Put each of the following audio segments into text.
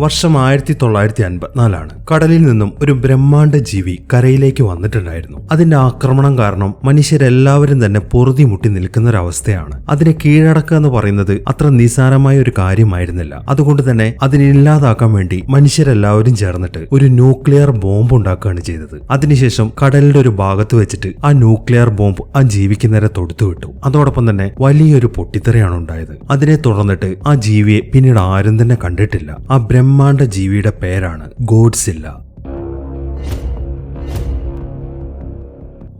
വർഷം ആയിരത്തി തൊള്ളായിരത്തി അൻപത്തിനാലാണ് കടലിൽ നിന്നും ഒരു ബ്രഹ്മാണ്ഡ ജീവി കരയിലേക്ക് വന്നിട്ടുണ്ടായിരുന്നു. അതിന്റെ ആക്രമണം കാരണം മനുഷ്യരെല്ലാവരും തന്നെ പൊറുതി മുട്ടി നിൽക്കുന്ന ഒരവസ്ഥയാണ് അതിനെ കീഴടക്കുക എന്ന് പറയുന്നത് അത്ര നിസാരമായ ഒരു കാര്യമായിരുന്നില്ല. അതുകൊണ്ട് തന്നെ അതിനെ ഇല്ലാതാക്കാൻ വേണ്ടി മനുഷ്യരെല്ലാവരും ചേർന്നിട്ട് ഒരു ന്യൂക്ലിയർ ബോംബ് ഉണ്ടാക്കുകയാണ് ചെയ്തത്. അതിനുശേഷം കടലിന്റെ ഒരു ഭാഗത്ത് വെച്ചിട്ട് ആ ന്യൂക്ലിയർ ബോംബ് ആ ജീവിക്ക് നേരെ വിട്ടു. അതോടൊപ്പം തന്നെ വലിയൊരു പൊട്ടിത്തെറിയാണ് ഉണ്ടായത്. അതിനെ തുടർന്നിട്ട് ആ ജീവിയെ പിന്നീട് ആരും തന്നെ കണ്ടിട്ടില്ല. ആ ബ്രഹ്മാണ്ഡ ജീവിയുടെ പേരാണ് ഗോഡ്സില്ല.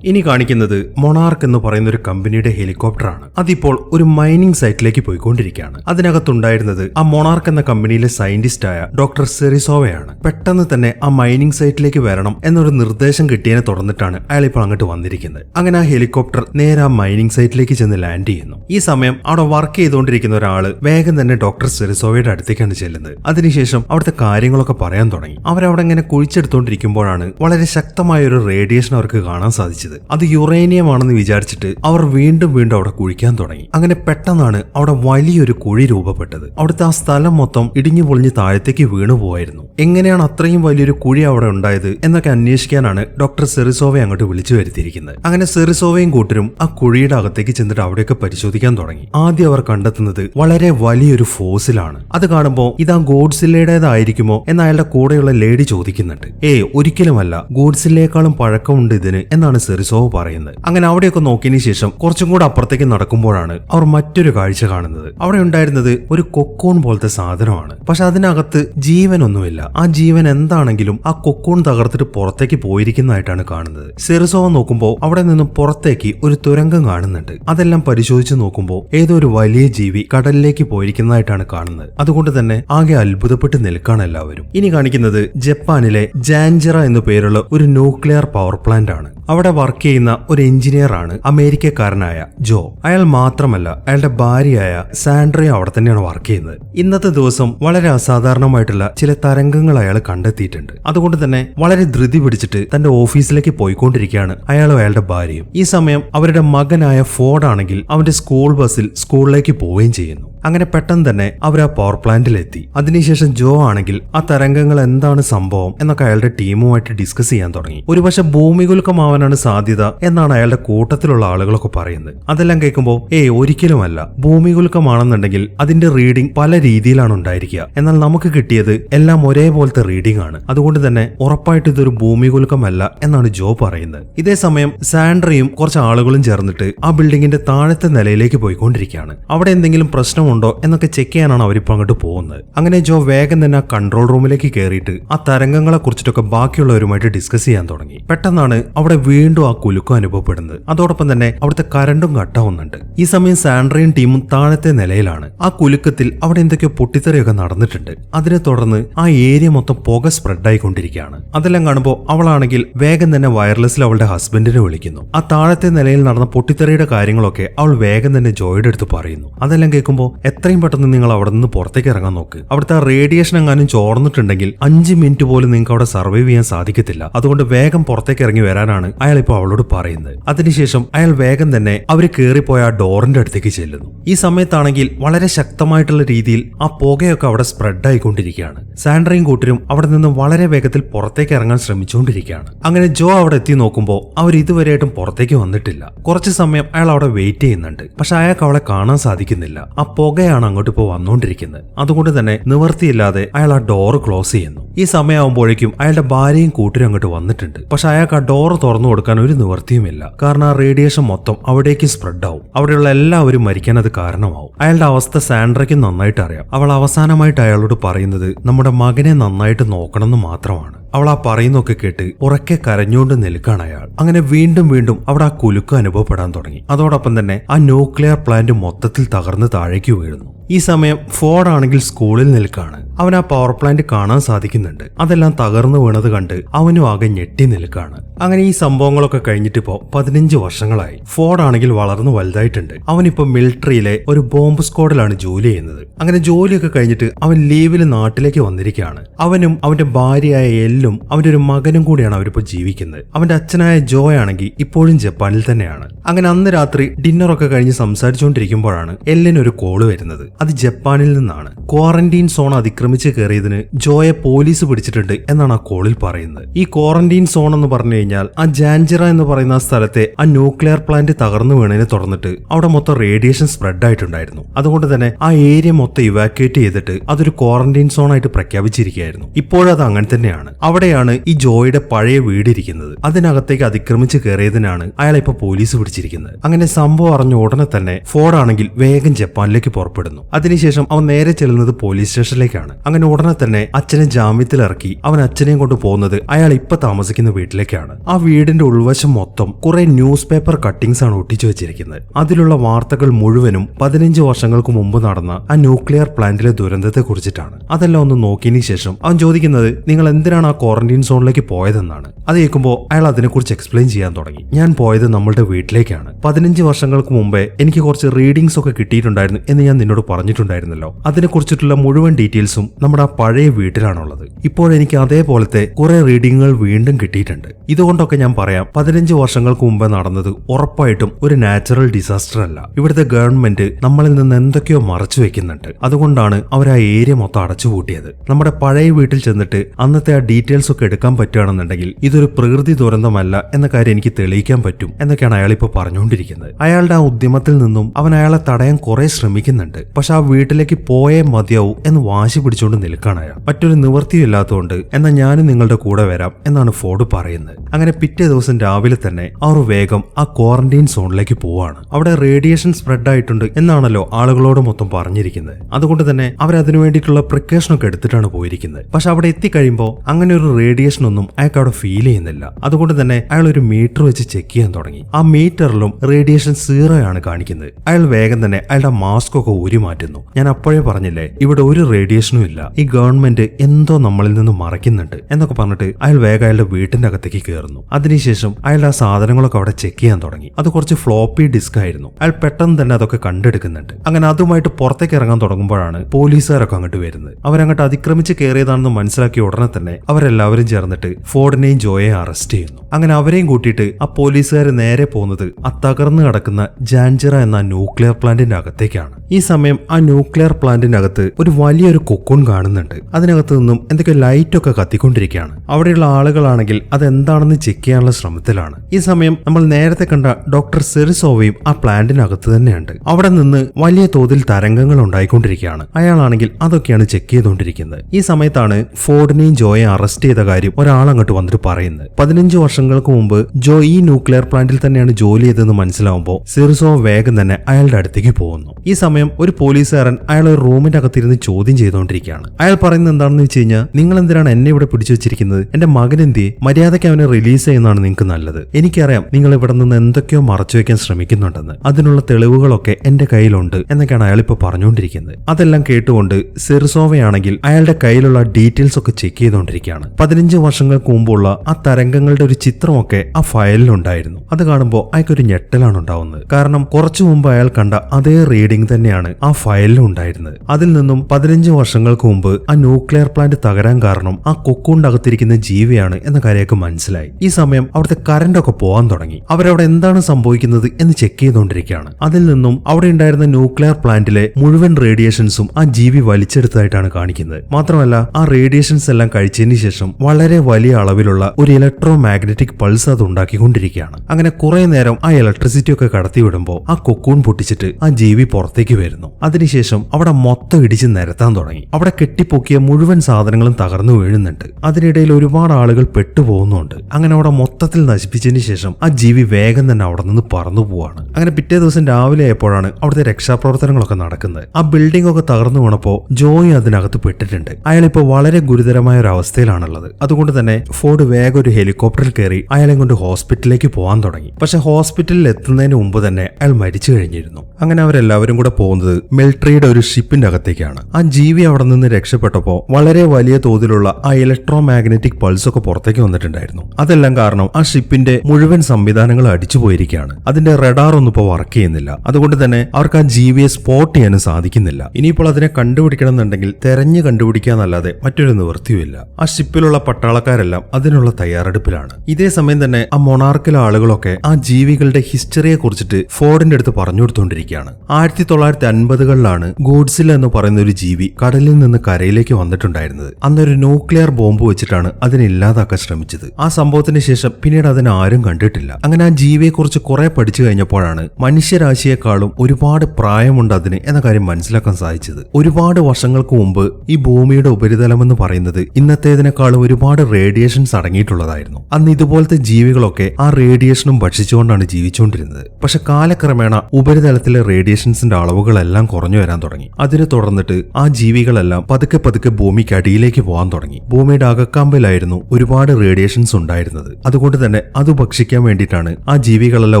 ഇനി കാണിക്കുന്നത് മൊണാർക്ക് എന്ന് പറയുന്ന ഒരു കമ്പനിയുടെ ഹെലികോപ്റ്ററാണ്. അതിപ്പോൾ ഒരു മൈനിങ് സൈറ്റിലേക്ക് പോയിക്കൊണ്ടിരിക്കുകയാണ്. അതിനകത്തുണ്ടായിരുന്നത് ആ മൊണാർക്ക് എന്ന കമ്പനിയിലെ സയന്റിസ്റ്റായ ഡോക്ടർ സെറിസോവയാണ്. പെട്ടെന്ന് തന്നെ ആ മൈനിങ് സൈറ്റിലേക്ക് വരണം എന്നൊരു നിർദ്ദേശം കിട്ടിയതിനെ തുടർന്നിട്ടാണ് അയാൾ ഇപ്പോൾ അങ്ങോട്ട് വന്നിരിക്കുന്നത്. അങ്ങനെ ആ ഹെലികോപ്റ്റർ നേരെ ആ മൈനിങ് സൈറ്റിലേക്ക് ചെന്ന് ലാൻഡ് ചെയ്യുന്നു. ഈ സമയം അവിടെ വർക്ക് ചെയ്തുകൊണ്ടിരിക്കുന്ന ഒരാൾ വേഗം തന്നെ ഡോക്ടർ സെറിസോവയുടെ അടുത്തേക്കാണ് ചെല്ലുന്നത്. അതിനുശേഷം അവിടുത്തെ കാര്യങ്ങളൊക്കെ പറയാൻ തുടങ്ങി. അവരവിടെ ഇങ്ങനെ കുഴിച്ചെടുത്തോണ്ടിരിക്കുമ്പോഴാണ് വളരെ ശക്തമായ ഒരു റേഡിയേഷൻ അവർക്ക് കാണാൻ സാധിച്ചത്. അത് യുറേനിയം ആണെന്ന് വിചാരിച്ചിട്ട് അവർ വീണ്ടും വീണ്ടും അവിടെ കുഴിക്കാൻ തുടങ്ങി. അങ്ങനെ പെട്ടെന്നാണ് അവിടെ വലിയൊരു കുഴി രൂപപ്പെട്ടത്. അവിടുത്തെ ആ സ്ഥലം മൊത്തം ഇടിഞ്ഞു പൊളിഞ്ഞ് താഴത്തേക്ക് വീണു പോവായിരുന്നു. എങ്ങനെയാണ് അത്രയും വലിയൊരു കുഴി അവിടെ ഉണ്ടായത് എന്നൊക്കെ അന്വേഷിക്കാനാണ് ഡോക്ടർ സെറിസോവയെ അങ്ങോട്ട് വിളിച്ചു വരുത്തിയിരിക്കുന്നത്. അങ്ങനെ സെറിസോവയും കൂട്ടരും ആ കുഴിയുടെ അകത്തേക്ക് ചെന്നിട്ട് അവിടെയൊക്കെ പരിശോധിക്കാൻ തുടങ്ങി. ആദ്യം അവർ കണ്ടെത്തുന്നത് വളരെ വലിയൊരു ഫോസിലാണ്. അത് കാണുമ്പോൾ ഇതാ ഗോഡ്സില്ലയുടേതായിരിക്കുമോ എന്ന് അയാളുടെ കൂടെയുള്ള ലേഡി ചോദിക്കുന്നുണ്ട്. ഏയ് ഒരിക്കലുമല്ല. ഗോഡ്സില്ലയെക്കാളും പഴക്കമുണ്ട് ഇതിന് എന്നാണ് സെറിസോവ് പറയുന്നത്. അങ്ങനെ അവിടെയൊക്കെ നോക്കിയതിനു ശേഷം കുറച്ചും കൂടെ അപ്പുറത്തേക്ക് നടക്കുമ്പോഴാണ് അവർ മറ്റൊരു കാഴ്ച കാണുന്നത്. അവിടെ ഉണ്ടായിരുന്നത് ഒരു കൊക്കോൺ പോലത്തെ സാധനമാണ്. പക്ഷെ അതിനകത്ത് ജീവനൊന്നുമില്ല. ആ ജീവൻ എന്താണെങ്കിലും ആ കൊക്കോൺ തകർത്തിട്ട് പുറത്തേക്ക് പോയിരിക്കുന്നതായിട്ടാണ് കാണുന്നത്. സെറിസോവ നോക്കുമ്പോൾ അവിടെ നിന്നും പുറത്തേക്ക് ഒരു തുരങ്കം കാണുന്നുണ്ട്. അതെല്ലാം പരിശോധിച്ച് നോക്കുമ്പോൾ ഏതോ ഒരു വലിയ ജീവി കടലിലേക്ക് പോയിരിക്കുന്നതായിട്ടാണ് കാണുന്നത്. അതുകൊണ്ട് തന്നെ ആകെ അത്ഭുതപ്പെട്ട് നിൽക്കാണ് എല്ലാവരും. ഇനി കാണിക്കുന്നത് ജപ്പാനിലെ ജാൻജറ എന്നു പേരുള്ള ഒരു ന്യൂക്ലിയർ പവർ പ്ലാന്റ് ആണ് അവിടെ വർക്ക് ചെയ്യുന്ന ഒരു എഞ്ചിനീയറാണ് അമേരിക്കക്കാരനായ ജോ. അയാൾ മാത്രമല്ല അയാളുടെ ഭാര്യയായ സാൻഡ്രയും അവിടെ തന്നെയാണ് വർക്ക് ചെയ്യുന്നത്. ഇന്നത്തെ ദിവസം വളരെ അസാധാരണമായിട്ടുള്ള ചില തരംഗങ്ങൾ അയാൾ കണ്ടെത്തിയിട്ടുണ്ട്. അതുകൊണ്ട് തന്നെ വളരെ ധൃതി പിടിച്ചിട്ട് തന്റെ ഓഫീസിലേക്ക് പോയിക്കൊണ്ടിരിക്കുകയാണ് അയാളും അയാളുടെ ഭാര്യയും. ഈ സമയം അവരുടെ മകനായ ഫോർഡ് ആണെങ്കിൽ അവന്റെ സ്കൂൾ ബസ്സിൽ സ്കൂളിലേക്ക് പോവുകയും ചെയ്യുന്നു. അങ്ങനെ പെട്ടെന്ന് തന്നെ അവർ ആ പവർ പ്ലാന്റിലെത്തി അതിനുശേഷം ജോ ആണെങ്കിൽ ആ തരംഗങ്ങൾ എന്താണ് സംഭവം എന്നൊക്കെ അയാളുടെ ടീമുമായിട്ട് ഡിസ്കസ് ചെയ്യാൻ തുടങ്ങി. ഒരുപക്ഷെ ഭൂമികുൽക്കമാവാനാണ് സാധ്യത എന്നാണ് അയാളുടെ കൂട്ടത്തിലുള്ള ആളുകളൊക്കെ പറയുന്നത്. അതെല്ലാം കേൾക്കുമ്പോൾ ഏയ് ഒരിക്കലുമല്ല. ഭൂമികുൽക്കമാണെന്നുണ്ടെങ്കിൽ അതിന്റെ റീഡിംഗ് പല രീതിയിലാണ് ഉണ്ടായിരിക്കുക. എന്നാൽ നമുക്ക് കിട്ടിയത് എല്ലാം ഒരേപോലത്തെ റീഡിംഗ് ആണ്. അതുകൊണ്ട് തന്നെ ഉറപ്പായിട്ട് ഇതൊരു ഭൂമികുലുക്കമല്ല എന്നാണ് ജോ പറയുന്നത്. ഇതേ സമയം സാൻഡ്രയും കുറച്ച് ആളുകളും ചേർന്നിട്ട് ആ ബിൽഡിങ്ങിന്റെ താഴത്തെ നിലയിലേക്ക് പോയിക്കൊണ്ടിരിക്കുകയാണ്. അവിടെ എന്തെങ്കിലും പ്രശ്നമുണ്ടോ എന്നൊക്കെ ചെക്ക് ചെയ്യാനാണ് അവരിപ്പോൾ അങ്ങോട്ട് പോകുന്നത്. അങ്ങനെ ജോ വേഗം തന്നെ കൺട്രോൾ റൂമിലേക്ക് കയറിയിട്ട് ആ തരംഗങ്ങളെ കുറിച്ചിട്ടൊക്കെ ബാക്കിയുള്ളവരുമായിട്ട് ഡിസ്കസ് ചെയ്യാൻ തുടങ്ങി. പെട്ടെന്നാണ് അവിടെ വീണ്ടും ആ കുലുക്കം അനുഭവപ്പെടുന്നത്. അതോടൊപ്പം തന്നെ അവിടുത്തെ കരണ്ടും കട്ടാവുന്നുണ്ട്. ഈ സമയം സാൻഡ്രയും ടീമും താഴത്തെ നിലയിലാണ്. ആ കുലുക്കത്തിൽ അവിടെ എന്തൊക്കെയോ പൊട്ടിത്തെറിയൊക്കെ നടന്നിട്ടുണ്ട്. അതിനെ തുടർന്ന് ആ ഏരിയ മൊത്തം പുക സ്പ്രെഡ് ആയിക്കൊണ്ടിരിക്കുകയാണ്. അതെല്ലാം കാണുമ്പോൾ അവളാണെങ്കിൽ വേഗം തന്നെ വയർലെസ്സിൽ അവളുടെ ഹസ്ബൻഡിനെ വിളിക്കുന്നു. ആ താഴത്തെ നിലയിൽ നടന്ന പൊട്ടിത്തെറിയുടെ കാര്യങ്ങളൊക്കെ അവൾ വേഗം തന്നെ ജോയുടെ അടുത്ത് പറയുന്നു. അതെല്ലാം കേൾക്കുമ്പോൾ എത്രയും പെട്ടെന്ന് നിങ്ങൾ അവിടെ നിന്ന് പുറത്തേക്ക് ഇറങ്ങാൻ നോക്ക്. അവിടുത്തെ റേഡിയേഷൻ എങ്ങാനും ചോർന്നിട്ടുണ്ടെങ്കിൽ അഞ്ച് മിനിറ്റ് പോലും നിങ്ങൾക്ക് അവിടെ സർവൈവ് ചെയ്യാൻ സാധിക്കത്തില്ല. അതുകൊണ്ട് വേഗം പുറത്തേക്ക് ഇറങ്ങി വരാനാണ് അയാൾ ഇപ്പോൾ അവളോട് പറയുന്നത്. അതിനുശേഷം അയാൾ വേഗം തന്നെ അവർ കയറിപ്പോയ ആ ഡോറിന്റെ അടുത്തേക്ക് ചെല്ലുന്നു. ഈ സമയത്താണെങ്കിൽ വളരെ ശക്തമായിട്ടുള്ള രീതിയിൽ ആ പുകയൊക്കെ അവിടെ സ്പ്രെഡ് ആയിക്കൊണ്ടിരിക്കുകയാണ്. സാൻഡ്രയും കൂട്ടരും അവിടെ നിന്ന് വളരെ വേഗത്തിൽ പുറത്തേക്ക് ഇറങ്ങാൻ ശ്രമിച്ചുകൊണ്ടിരിക്കുകയാണ്. അങ്ങനെ ജോ അവിടെ എത്തി നോക്കുമ്പോൾ അവർ ഇതുവരെയായിട്ടും പുറത്തേക്ക് വന്നിട്ടില്ല. കുറച്ച് സമയം അയാൾ അവിടെ വെയിറ്റ് ചെയ്യുന്നുണ്ട്. പക്ഷെ അയാൾക്ക് അവളെ കാണാൻ സാധിക്കുന്നില്ല. ആ പുകയാണ് അങ്ങോട്ട് ഇപ്പോൾ വന്നുകൊണ്ടിരിക്കുന്നത് അതുകൊണ്ട് തന്നെ നിവർത്തിയില്ലാതെ അയാൾ ആ ഡോർ ക്ലോസ് ചെയ്യുന്നു. ഈ സമയമാകുമ്പോഴേക്കും അയാളുടെ ഭാര്യയും കൂട്ടരും അങ്ങോട്ട് വന്നിട്ടുണ്ട്. പക്ഷെ അയാൾക്ക് ആ ഡോർ തുറന്നു കൊടുക്കാൻ ഒരു നിവർത്തിയുമില്ല. കാരണം ആ റേഡിയേഷൻ മൊത്തം അവിടേക്ക് സ്പ്രെഡ് ആവും. അവിടെയുള്ള എല്ലാവരും മരിക്കാൻ അത് കാരണമാവും. അയാളുടെ അവസ്ഥ സാൻഡ്രയ്ക്ക് നന്നായിട്ട് അറിയാം. അവൾ അവസാനമായിട്ട് അയാളോട് പറയുന്നത് നമ്മുടെ മകനെ നന്നായിട്ട് നോക്കണം എന്ന് മാത്രമാണ്. അവൾ ആ പറയുന്നൊക്കെ കേട്ട് ഉറക്കെ കരഞ്ഞുകൊണ്ട് നിൽക്കാണ് അയാൾ. അങ്ങനെ വീണ്ടും വീണ്ടും അവിടെ ആ കുലുക്ക് അനുഭവപ്പെടാൻ തുടങ്ങി. അതോടൊപ്പം തന്നെ ആ ന്യൂക്ലിയർ പ്ലാന്റ് മൊത്തത്തിൽ തകർന്ന് താഴേക്ക് വീഴുന്നു. ഈ സമയം ഫോർഡ് ആണെങ്കിൽ സ്കൂളിൽ നിൽക്കാണ്. അവൻ ആ പവർ പ്ലാന്റ് കാണാൻ സാധിക്കുന്നുണ്ട്. അതെല്ലാം തകർന്നു വീണത് കണ്ട് അവനും ആകെ ഞെട്ടി നിൽക്കാണ്. അങ്ങനെ ഈ സംഭവങ്ങളൊക്കെ കഴിഞ്ഞിട്ടിപ്പോ പതിനഞ്ച് വർഷങ്ങളായി. ഫോർഡ് ആണെങ്കിൽ വളർന്നു വലുതായിട്ടുണ്ട്. അവനിപ്പോ മിലിറ്ററിയിലെ ഒരു ബോംബ് സ്ക്വാഡിലാണ് ജോലി ചെയ്യുന്നത്. അങ്ങനെ ജോലിയൊക്കെ കഴിഞ്ഞിട്ട് അവൻ ലീവിൽ നാട്ടിലേക്ക് വന്നിരിക്കുകയാണ്. അവനും അവന്റെ ഭാര്യയായ എല്ലും അവന്റെ ഒരു മകനും കൂടിയാണ് അവരിപ്പോ ജീവിക്കുന്നത്. അവന്റെ അച്ഛനായ ജോ ആണെങ്കിൽ ഇപ്പോഴും ജപ്പാനിൽ തന്നെയാണ്. അങ്ങനെ അന്ന് രാത്രി ഡിന്നറൊക്കെ കഴിഞ്ഞ് സംസാരിച്ചുകൊണ്ടിരിക്കുമ്പോഴാണ് എല്ലിന് ഒരു കോൾ വരുന്നത്. അത് ജപ്പാനിൽ നിന്നാണ്. ക്വാറന്റീൻ സോൺ അതിക്രമിച്ച് കയറിയതിന് ജോയെ പോലീസ് പിടിച്ചിട്ടുണ്ട് എന്നാണ് ആ കോളിൽ പറയുന്നത്. ഈ ക്വാറന്റീൻ സോൺ എന്ന് പറഞ്ഞു കഴിഞ്ഞാൽ ആ ജാൻജിറ എന്ന് പറയുന്ന സ്ഥലത്തെ ആ ന്യൂക്ലിയർ പ്ലാന്റ് തകർന്നു വീണതിനെ തുടർന്നിട്ട് അവിടെ മൊത്തം റേഡിയേഷൻ സ്പ്രെഡ് ആയിട്ടുണ്ടായിരുന്നു അതുകൊണ്ട് തന്നെ ആ ഏരിയ മൊത്തം ഇവാക്യുവേറ്റ് ചെയ്തിട്ട് അതൊരു ക്വാറന്റീൻ സോൺ ആയിട്ട് പ്രഖ്യാപിച്ചിരിക്കുകയായിരുന്നു. ഇപ്പോഴത് അങ്ങനെ തന്നെയാണ്. അവിടെയാണ് ഈ ജോയുടെ പഴയ വീടിരിക്കുന്നത് അതിനകത്തേക്ക് അതിക്രമിച്ച് കയറിയതിനാണ് അയാളെ ഇപ്പൊ പോലീസ് പിടിച്ചിരിക്കുന്നത്. അങ്ങനെ സംഭവം അറിഞ്ഞ ഉടനെ തന്നെ ഫോർഡ് ആണെങ്കിൽ വേഗം ജപ്പാനിലേക്ക് പുറപ്പെടുന്നു. അതിനുശേഷം അവൻ നേരെ ചെല്ലുന്നത് പോലീസ് സ്റ്റേഷനിലേക്കാണ് അങ്ങനെ ഉടനെ തന്നെ അച്ഛനെ ജാമ്യത്തിലിറക്കി അവൻ അച്ഛനെയും കൊണ്ട് പോകുന്നത് അയാൾ ഇപ്പൊ താമസിക്കുന്ന വീട്ടിലേക്കാണ്. ആ വീടിന്റെ ഉൾവശം മൊത്തം കുറെ ന്യൂസ് പേപ്പർ കട്ടിങ്സ് ആണ് ഒട്ടിച്ചു വെച്ചിരിക്കുന്നത്. അതിലുള്ള വാർത്തകൾ മുഴുവനും പതിനഞ്ച് വർഷങ്ങൾക്ക് മുമ്പ് നടന്ന ആ ന്യൂക്ലിയർ പ്ലാന്റിലെ ദുരന്തത്തെ കുറിച്ചിട്ടാണ്. അതെല്ലാം ഒന്ന് നോക്കിയതിനു ശേഷം അവൻ ചോദിക്കുന്നത് നിങ്ങൾ എന്തിനാണ് ആ ക്വാറന്റീൻ സോണിലേക്ക് പോയതെന്നാണ്? അത് കേൾക്കുമ്പോൾ അയാൾ അതിനെക്കുറിച്ച് എക്സ്പ്ലെയിൻ ചെയ്യാൻ തുടങ്ങി. ഞാൻ പോയത് നമ്മളുടെ വീട്ടിലേക്കാണ്. പതിനഞ്ച് വർഷങ്ങൾക്ക് മുമ്പേ എനിക്ക് കുറച്ച് റീഡിങ്സ് ഒക്കെ കിട്ടിയിട്ടുണ്ടായിരുന്നു എന്ന് ഞാൻ നിന്നോട് പറഞ്ഞിട്ടുണ്ടായിരുന്നല്ലോ. അതിനെക്കുറിച്ചിട്ടുള്ള മുഴുവൻ ഡീറ്റെയിൽസും നമ്മുടെ ആ പഴയ വീട്ടിലാണുള്ളത്. ഇപ്പോൾ എനിക്ക് അതേപോലത്തെ കുറെ റീഡിങ്ങുകൾ വീണ്ടും കിട്ടിയിട്ടുണ്ട്. ഇതുകൊണ്ടൊക്കെ ഞാൻ പറയാം പതിനഞ്ച് വർഷങ്ങൾക്ക് മുമ്പ് നടന്നത് ഉറപ്പായിട്ടും ഒരു നാച്ചുറൽ ഡിസാസ്റ്റർ അല്ല. ഇവിടുത്തെ ഗവൺമെന്റ് നമ്മളിൽ നിന്ന് എന്തൊക്കെയോ മറച്ചു വെക്കുന്നുണ്ട്. അതുകൊണ്ടാണ് അവർ ആ ഏരിയ മൊത്തം അടച്ചുപൂട്ടിയത് നമ്മുടെ പഴയ വീട്ടിൽ ചെന്നിട്ട് അന്നത്തെ ആ ഡീറ്റെയിൽസ് ഒക്കെ എടുക്കാൻ പറ്റുകയാണെന്നുണ്ടെങ്കിൽ ഇതൊരു പ്രകൃതി ദുരന്തമല്ല എന്ന കാര്യം എനിക്ക് തെളിയിക്കാൻ പറ്റും എന്നൊക്കെയാണ് അയാൾ ഇപ്പോൾ പറഞ്ഞുകൊണ്ടിരിക്കുന്നത്. അയാളുടെ ആ ഉദ്യമത്തിൽ നിന്നും അവൻ അയാളെ തടയാൻ കുറെ ശ്രമിക്കുന്നുണ്ട്. പക്ഷെ ആ വീട്ടിലേക്ക് പോയേ മതിയാവൂ എന്ന് വാശി പിടിച്ചുകൊണ്ട് നിൽക്കാണ് അയാൾ. മറ്റൊരു നിവൃത്തിയും ഇല്ലാത്തതുകൊണ്ട് എന്നാൽ ഞാനും നിങ്ങളുടെ കൂടെ വരാം എന്നാണ് ഫോർഡ് പറയുന്നത്. അങ്ങനെ പിറ്റേ ദിവസം രാവിലെ തന്നെ അവർ വേഗം ആ ക്വാറന്റൈൻ സോണിലേക്ക് പോവാണ് അവിടെ റേഡിയേഷൻ സ്പ്രെഡ് ആയിട്ടുണ്ട് എന്നാണല്ലോ ആളുകളോട് മൊത്തം പറഞ്ഞിരിക്കുന്നത്. അതുകൊണ്ട് തന്നെ അവർ അതിനു വേണ്ടിയിട്ടുള്ള പ്രിക്കോഷൻ ഒക്കെ എടുത്തിട്ടാണ് പോയിരിക്കുന്നത്. പക്ഷെ അവിടെ എത്തിക്കഴിയുമ്പോൾ അങ്ങനെ ഒരു റേഡിയേഷൻ ഒന്നും അയാൾക്ക് അവിടെ ഫീൽ ചെയ്യുന്നില്ല. അതുകൊണ്ട് തന്നെ അയാൾ ഒരു മീറ്റർ വെച്ച് ചെക്ക് ചെയ്യാൻ തുടങ്ങി. ആ മീറ്ററിലും റേഡിയേഷൻ സീറോ ആണ് കാണിക്കുന്നത്. അയാൾ വേഗം തന്നെ അയാളുടെ മാസ്ക് ഒക്കെ ഊരി മാറ്റുന്നു. ഞാൻ അപ്പോഴേ പറഞ്ഞില്ലേ ഇവിടെ ഒരു റേഡിയേഷനും ഇല്ല. ഈ ഗവൺമെന്റ് എന്തോ നമ്മളിൽ നിന്ന് മറയ്ക്കുന്നുണ്ട് എന്നൊക്കെ പറഞ്ഞിട്ട് അയാൾ വേഗം അയാളുടെ വീട്ടിന്റെ അകത്തേക്ക് കയറുന്നു. അതിനുശേഷം അയാൾ ആ സാധനങ്ങളൊക്കെ അവിടെ ചെക്ക് ചെയ്യാൻ തുടങ്ങി. അത് കുറച്ച് ഫ്ലോപ്പി ഡിസ്ക് ആയിരുന്നു. അയാൾ പെട്ടെന്ന് തന്നെ അതൊക്കെ കണ്ടെടുക്കുന്നുണ്ട്. അങ്ങനെ അതുമായിട്ട് പുറത്തേക്ക് ഇറങ്ങാൻ തുടങ്ങുമ്പോഴാണ് പോലീസുകാരൊക്കെ അങ്ങോട്ട് വരുന്നത്. അവരങ്ങോട്ട് അതിക്രമിച്ച് കയറിയതാണെന്ന് മനസ്സിലാക്കിയ ഉടനെ തന്നെ അവരെല്ലാവരും ചേർന്നിട്ട് ഫോർഡിനെയും ജോയെ അറസ്റ്റ് ചെയ്യുന്നു. അങ്ങനെ അവരെയും കൂട്ടിയിട്ട് ആ പോലീസുകാർ നേരെ പോകുന്നത് ആ തകർന്നു കിടക്കുന്ന ജാൻജിറ എന്ന ന്യൂക്ലിയർ പ്ലാന്റിന്റെ അകത്തേക്കാണ്. ഈ സമയം ആ ന്യൂക്ലിയർ പ്ലാന്റിനകത്ത് ഒരു വലിയൊരു കൊക്കൂൺ കാണുന്നുണ്ട്. അതിനകത്ത് നിന്നും എന്തൊക്കെ ലൈറ്റ് ഒക്കെ കത്തിക്കൊണ്ടിരിക്കുകയാണ്. അവിടെയുള്ള ആളുകളാണെങ്കിൽ അതെന്താണെന്ന് ചെക്ക് ചെയ്യാനുള്ള ശ്രമത്തിലാണ്. ഈ സമയം നമ്മൾ നേരത്തെ കണ്ട ഡോക്ടർ സെറിസോവയും ആ പ്ലാന്റിനകത്ത് തന്നെയുണ്ട്. അവിടെ നിന്ന് വലിയ തോതിൽ തരംഗങ്ങൾ ഉണ്ടായിക്കൊണ്ടിരിക്കുകയാണ്. അയാളാണെങ്കിൽ അതൊക്കെയാണ് ചെക്ക് ചെയ്തുകൊണ്ടിരിക്കുന്നത്. ഈ സമയത്താണ് ഫോർഡിനെയും ജോയെ അറസ്റ്റ് ചെയ്ത കാര്യം ഒരാൾ അങ്ങോട്ട് വന്നിട്ട് പറയുന്നത്. പതിനഞ്ച് വർഷങ്ങൾക്ക് മുമ്പ് ജോ ഈ ന്യൂക്ലിയർ പ്ലാന്റിൽ തന്നെയാണ് ജോലി ചെയ്തതെന്ന് മനസ്സിലാവുമ്പോൾ സെറിസോവ വേഗം തന്നെ അയാളുടെ അടുത്തേക്ക് പോകുന്നു. ഈ സമയം ഒരു പോലീസുകാരൻ അയാൾ ഒരു റൂമിന്റെ അകത്തിരുന്ന് ചോദ്യം ചെയ്തുകൊണ്ടിരിക്കുകയാണ്. അയാൾ പറയുന്നത് എന്താണെന്ന് വെച്ച് കഴിഞ്ഞാൽ നിങ്ങൾ എന്തിനാണ് എന്നെ ഇവിടെ പിടിച്ചു വെച്ചിരിക്കുന്നത്? എന്റെ മകൻ എന്തിയെ മര്യാദയ്ക്ക് അവനെ റിലീസ് ചെയ്യുന്നതാണ് നിങ്ങൾക്ക് നല്ലത്. എനിക്കറിയാം നിങ്ങൾ ഇവിടെ നിന്ന് എന്തൊക്കെയോ മറച്ചു വെക്കാൻ ശ്രമിക്കുന്നുണ്ടെന്ന്. അതിനുള്ള തെളിവുകളൊക്കെ എന്റെ കയ്യിലുണ്ട് എന്നൊക്കെയാണ് അയാൾ ഇപ്പൊ പറഞ്ഞുകൊണ്ടിരിക്കുന്നത്. അതെല്ലാം കേട്ടുകൊണ്ട് സെറിസോവയാണെങ്കിൽ അയാളുടെ കയ്യിലുള്ള ഡീറ്റെയിൽസ് ഒക്കെ ചെക്ക് ചെയ്തുകൊണ്ടിരിക്കുകയാണ്. പതിനഞ്ച് വർഷങ്ങൾക്ക് മുമ്പുള്ള ആ തരംഗങ്ങളുടെ ഒരു ചിത്രമൊക്കെ ആ ഫയലിലുണ്ടായിരുന്നു അത് കാണുമ്പോൾ അയാൾക്കൊരു ഞെട്ടലാണ് ഉണ്ടാവുന്നത്. കാരണം കുറച്ചു മുമ്പ് അയാൾ കണ്ട അതേ റീഡിംഗ് തന്നെയാണ് ആ ഫയലിലും ഉണ്ടായിരുന്നത്. അതിൽ നിന്നും പതിനഞ്ച് വർഷങ്ങൾക്ക് മുമ്പ് ആ ന്യൂക്ലിയർ പ്ലാന്റ് തകരാൻ കാരണം ആ കൊക്കൂണ്ട് അകത്തിരിക്കുന്ന ജീവിയാണ് എന്ന കാര്യമൊക്കെ മനസ്സിലായി. ഈ സമയം അവിടുത്തെ കറണ്ട് ഒക്കെ പോകാൻ തുടങ്ങി. അവരവിടെ എന്താണ് സംഭവിക്കുന്നത് എന്ന് ചെക്ക് ചെയ്തുകൊണ്ടിരിക്കുകയാണ്. അതിൽ നിന്നും അവിടെ ഉണ്ടായിരുന്ന ന്യൂക്ലിയർ പ്ലാന്റിലെ മുഴുവൻ റേഡിയേഷൻസും ആ ജീവി വലിച്ചെടുത്തതായിട്ടാണ് കാണിക്കുന്നത്. മാത്രമല്ല ആ റേഡിയേഷൻസ് എല്ലാം കഴിച്ചതിന് ശേഷം വളരെ വലിയ അളവിലുള്ള ഒരു ഇലക്ട്രോ മാഗ്നറ്റിക് പൾസ് അത് ഉണ്ടാക്കിക്കൊണ്ടിരിക്കുകയാണ്. അങ്ങനെ കുറെ നേരം ആ ഇലക്ട്രിസിറ്റി ഒക്കെ കടത്തിവിടുമ്പോൾ ആ കൊക്കൂൺ പൊട്ടിച്ചിട്ട് ആ ജീവി പുറത്തേക്ക് വരുന്നു. അതിനുശേഷം അവിടെ മൊത്തം ഇടിച്ച് നിരത്താൻ തുടങ്ങി. അവിടെ കെട്ടിപ്പൊക്കിയ മുഴുവൻ സാധനങ്ങളും തകർന്നു വീഴുന്നുണ്ട്. അതിനിടയിൽ ഒരുപാട് ആളുകൾ പെട്ടുപോകുന്നുണ്ട്. അങ്ങനെ അവിടെ മൊത്തത്തിൽ നശിപ്പിച്ചതിന് ശേഷം ആ ജീവി വേഗം തന്നെ അവിടെ നിന്ന് പറന്നു പോവാണ്. അങ്ങനെ പിറ്റേ ദിവസം രാവിലെ ആയപ്പോഴാണ് അവിടുത്തെ രക്ഷാപ്രവർത്തനങ്ങളൊക്കെ നടക്കുന്നത്. ആ ബിൽഡിംഗ് ഒക്കെ തകർന്നു പോണപ്പോ ജോയി അതിനകത്ത് പെട്ടിട്ടുണ്ട്. അയാൾ ഇപ്പോൾ വളരെ ഗുരുതരമായ ഒരു അവസ്ഥയിലാണുള്ളത്. അതുകൊണ്ട് തന്നെ ഫോർഡ് വേഗം ഒരു ഹെലികോപ്റ്ററിൽ കയറി അയാളെ കൊണ്ട് ഹോസ്പിറ്റലിലേക്ക് പോകാൻ തുടങ്ങി. പക്ഷെ ഹോസ്പിറ്റലിൽ എത്തുന്നതിന് മുമ്പ് തന്നെ അയാൾ മരിച്ചു കഴിഞ്ഞിരുന്നു. അങ്ങനെ അവരെല്ലാവരും കൂടെ പോകുന്നത് മിലിറ്ററിയുടെ ഒരു ഷിപ്പിന്റെ അകത്തേക്കാണ്. ആ ജീവി അവിടെ നിന്ന് രക്ഷപ്പെട്ടപ്പോൾ വളരെ വലിയ തോതിലുള്ള ആ ഇലക്ട്രോ മാഗ്നറ്റിക് പൾസ് ഒക്കെ പുറത്തേക്ക് വന്നിട്ടുണ്ടായിരുന്നു. അതെല്ലാം കാരണം ആ ഷിപ്പിന്റെ മുഴുവൻ സംവിധാനങ്ങൾ അടിച്ചു പോയിരിക്കുകയാണ്. അതിന്റെ റഡാർ ഒന്നും ഇപ്പോൾ വർക്ക് ചെയ്യുന്നില്ല. അതുകൊണ്ട് തന്നെ അവർക്ക് ആ ജീവിയെ സ്പോട്ട് ചെയ്യാനും സാധിക്കുന്നില്ല. ഇനിയിപ്പോൾ അതിനെ കണ്ടുപിടിക്കണം എന്നുണ്ടെങ്കിൽ തെരഞ്ഞു കണ്ടുപിടിക്കാന്നല്ലാതെ മറ്റൊരു നിവൃത്തിയുമില്ല ആ ഷിപ്പിലുള്ള പട്ടാളക്കാരെല്ലാം അതിനുള്ള തയ്യാറെടുപ്പിലാണ്. ഇതേ സമയം തന്നെ ആ മൊണാർക്കിലെ ആളുകളൊക്കെ ആ ജീവികളുടെ ഹിസ്റ്ററിയെ കുറിച്ചിട്ട് ഫോർഡിന്റെ അടുത്ത് പറഞ്ഞു കൊടുത്തുകൊണ്ടിരിക്കുകയാണ് ആയിരത്തി തൊള്ളായിരത്തി അൻപത് എൺപതുകളിലാണ് ഗോഡ്സിൽ എന്ന് പറയുന്ന ഒരു ജീവി കടലിൽ നിന്ന് കരയിലേക്ക് വന്നിട്ടുണ്ടായിരുന്നത്. അന്നൊരു ന്യൂക്ലിയർ ബോംബ് വെച്ചിട്ടാണ് അതിനെ ഇല്ലാതാക്കാൻ ശ്രമിച്ചത്. ആ സംഭവത്തിന് ശേഷം പിന്നീട് അതിനെ ആരും കണ്ടിട്ടില്ല. അങ്ങനെ ആ ജീവിയെക്കുറിച്ച് കുറെ പഠിച്ചു കഴിഞ്ഞപ്പോഴാണ് മനുഷ്യരാശിയെക്കാളും ഒരുപാട് പ്രായമുണ്ട് അതിന് എന്ന കാര്യം മനസ്സിലാക്കാൻ സാധിച്ചത്. ഒരുപാട് വർഷങ്ങൾക്ക് മുമ്പ് ഈ ഭൂമിയുടെ ഉപരിതലം എന്ന് പറയുന്നത് ഇന്നത്തേതിനേക്കാളും ഒരുപാട് റേഡിയേഷൻസ് അടങ്ങിയിട്ടുള്ളതായിരുന്നു. അന്ന് ഇതുപോലത്തെ ജീവികളൊക്കെ ആ റേഡിയേഷനും ഭക്ഷിച്ചുകൊണ്ടാണ് ജീവിച്ചുകൊണ്ടിരുന്നത്. പക്ഷെ കാലക്രമേണ ഉപരിതലത്തിലെ റേഡിയേഷൻസിന്റെ അളവുകളെല്ലാം കുറഞ്ഞു വരാൻ തുടങ്ങി. അതിനെ തുടർന്നിട്ട് ആ ജീവികളെല്ലാം പതുക്കെ പതുക്കെ ഭൂമിക്ക് അടിയിലേക്ക് പോകാൻ തുടങ്ങി. ഭൂമിയുടെ അകക്കാമ്പിലായിരുന്നു ഒരുപാട് റേഡിയേഷൻസ് ഉണ്ടായിരുന്നത്. അതുകൊണ്ട് തന്നെ അത് ഭക്ഷിക്കാൻ വേണ്ടിയിട്ടാണ് ആ ജീവികളെല്ലാം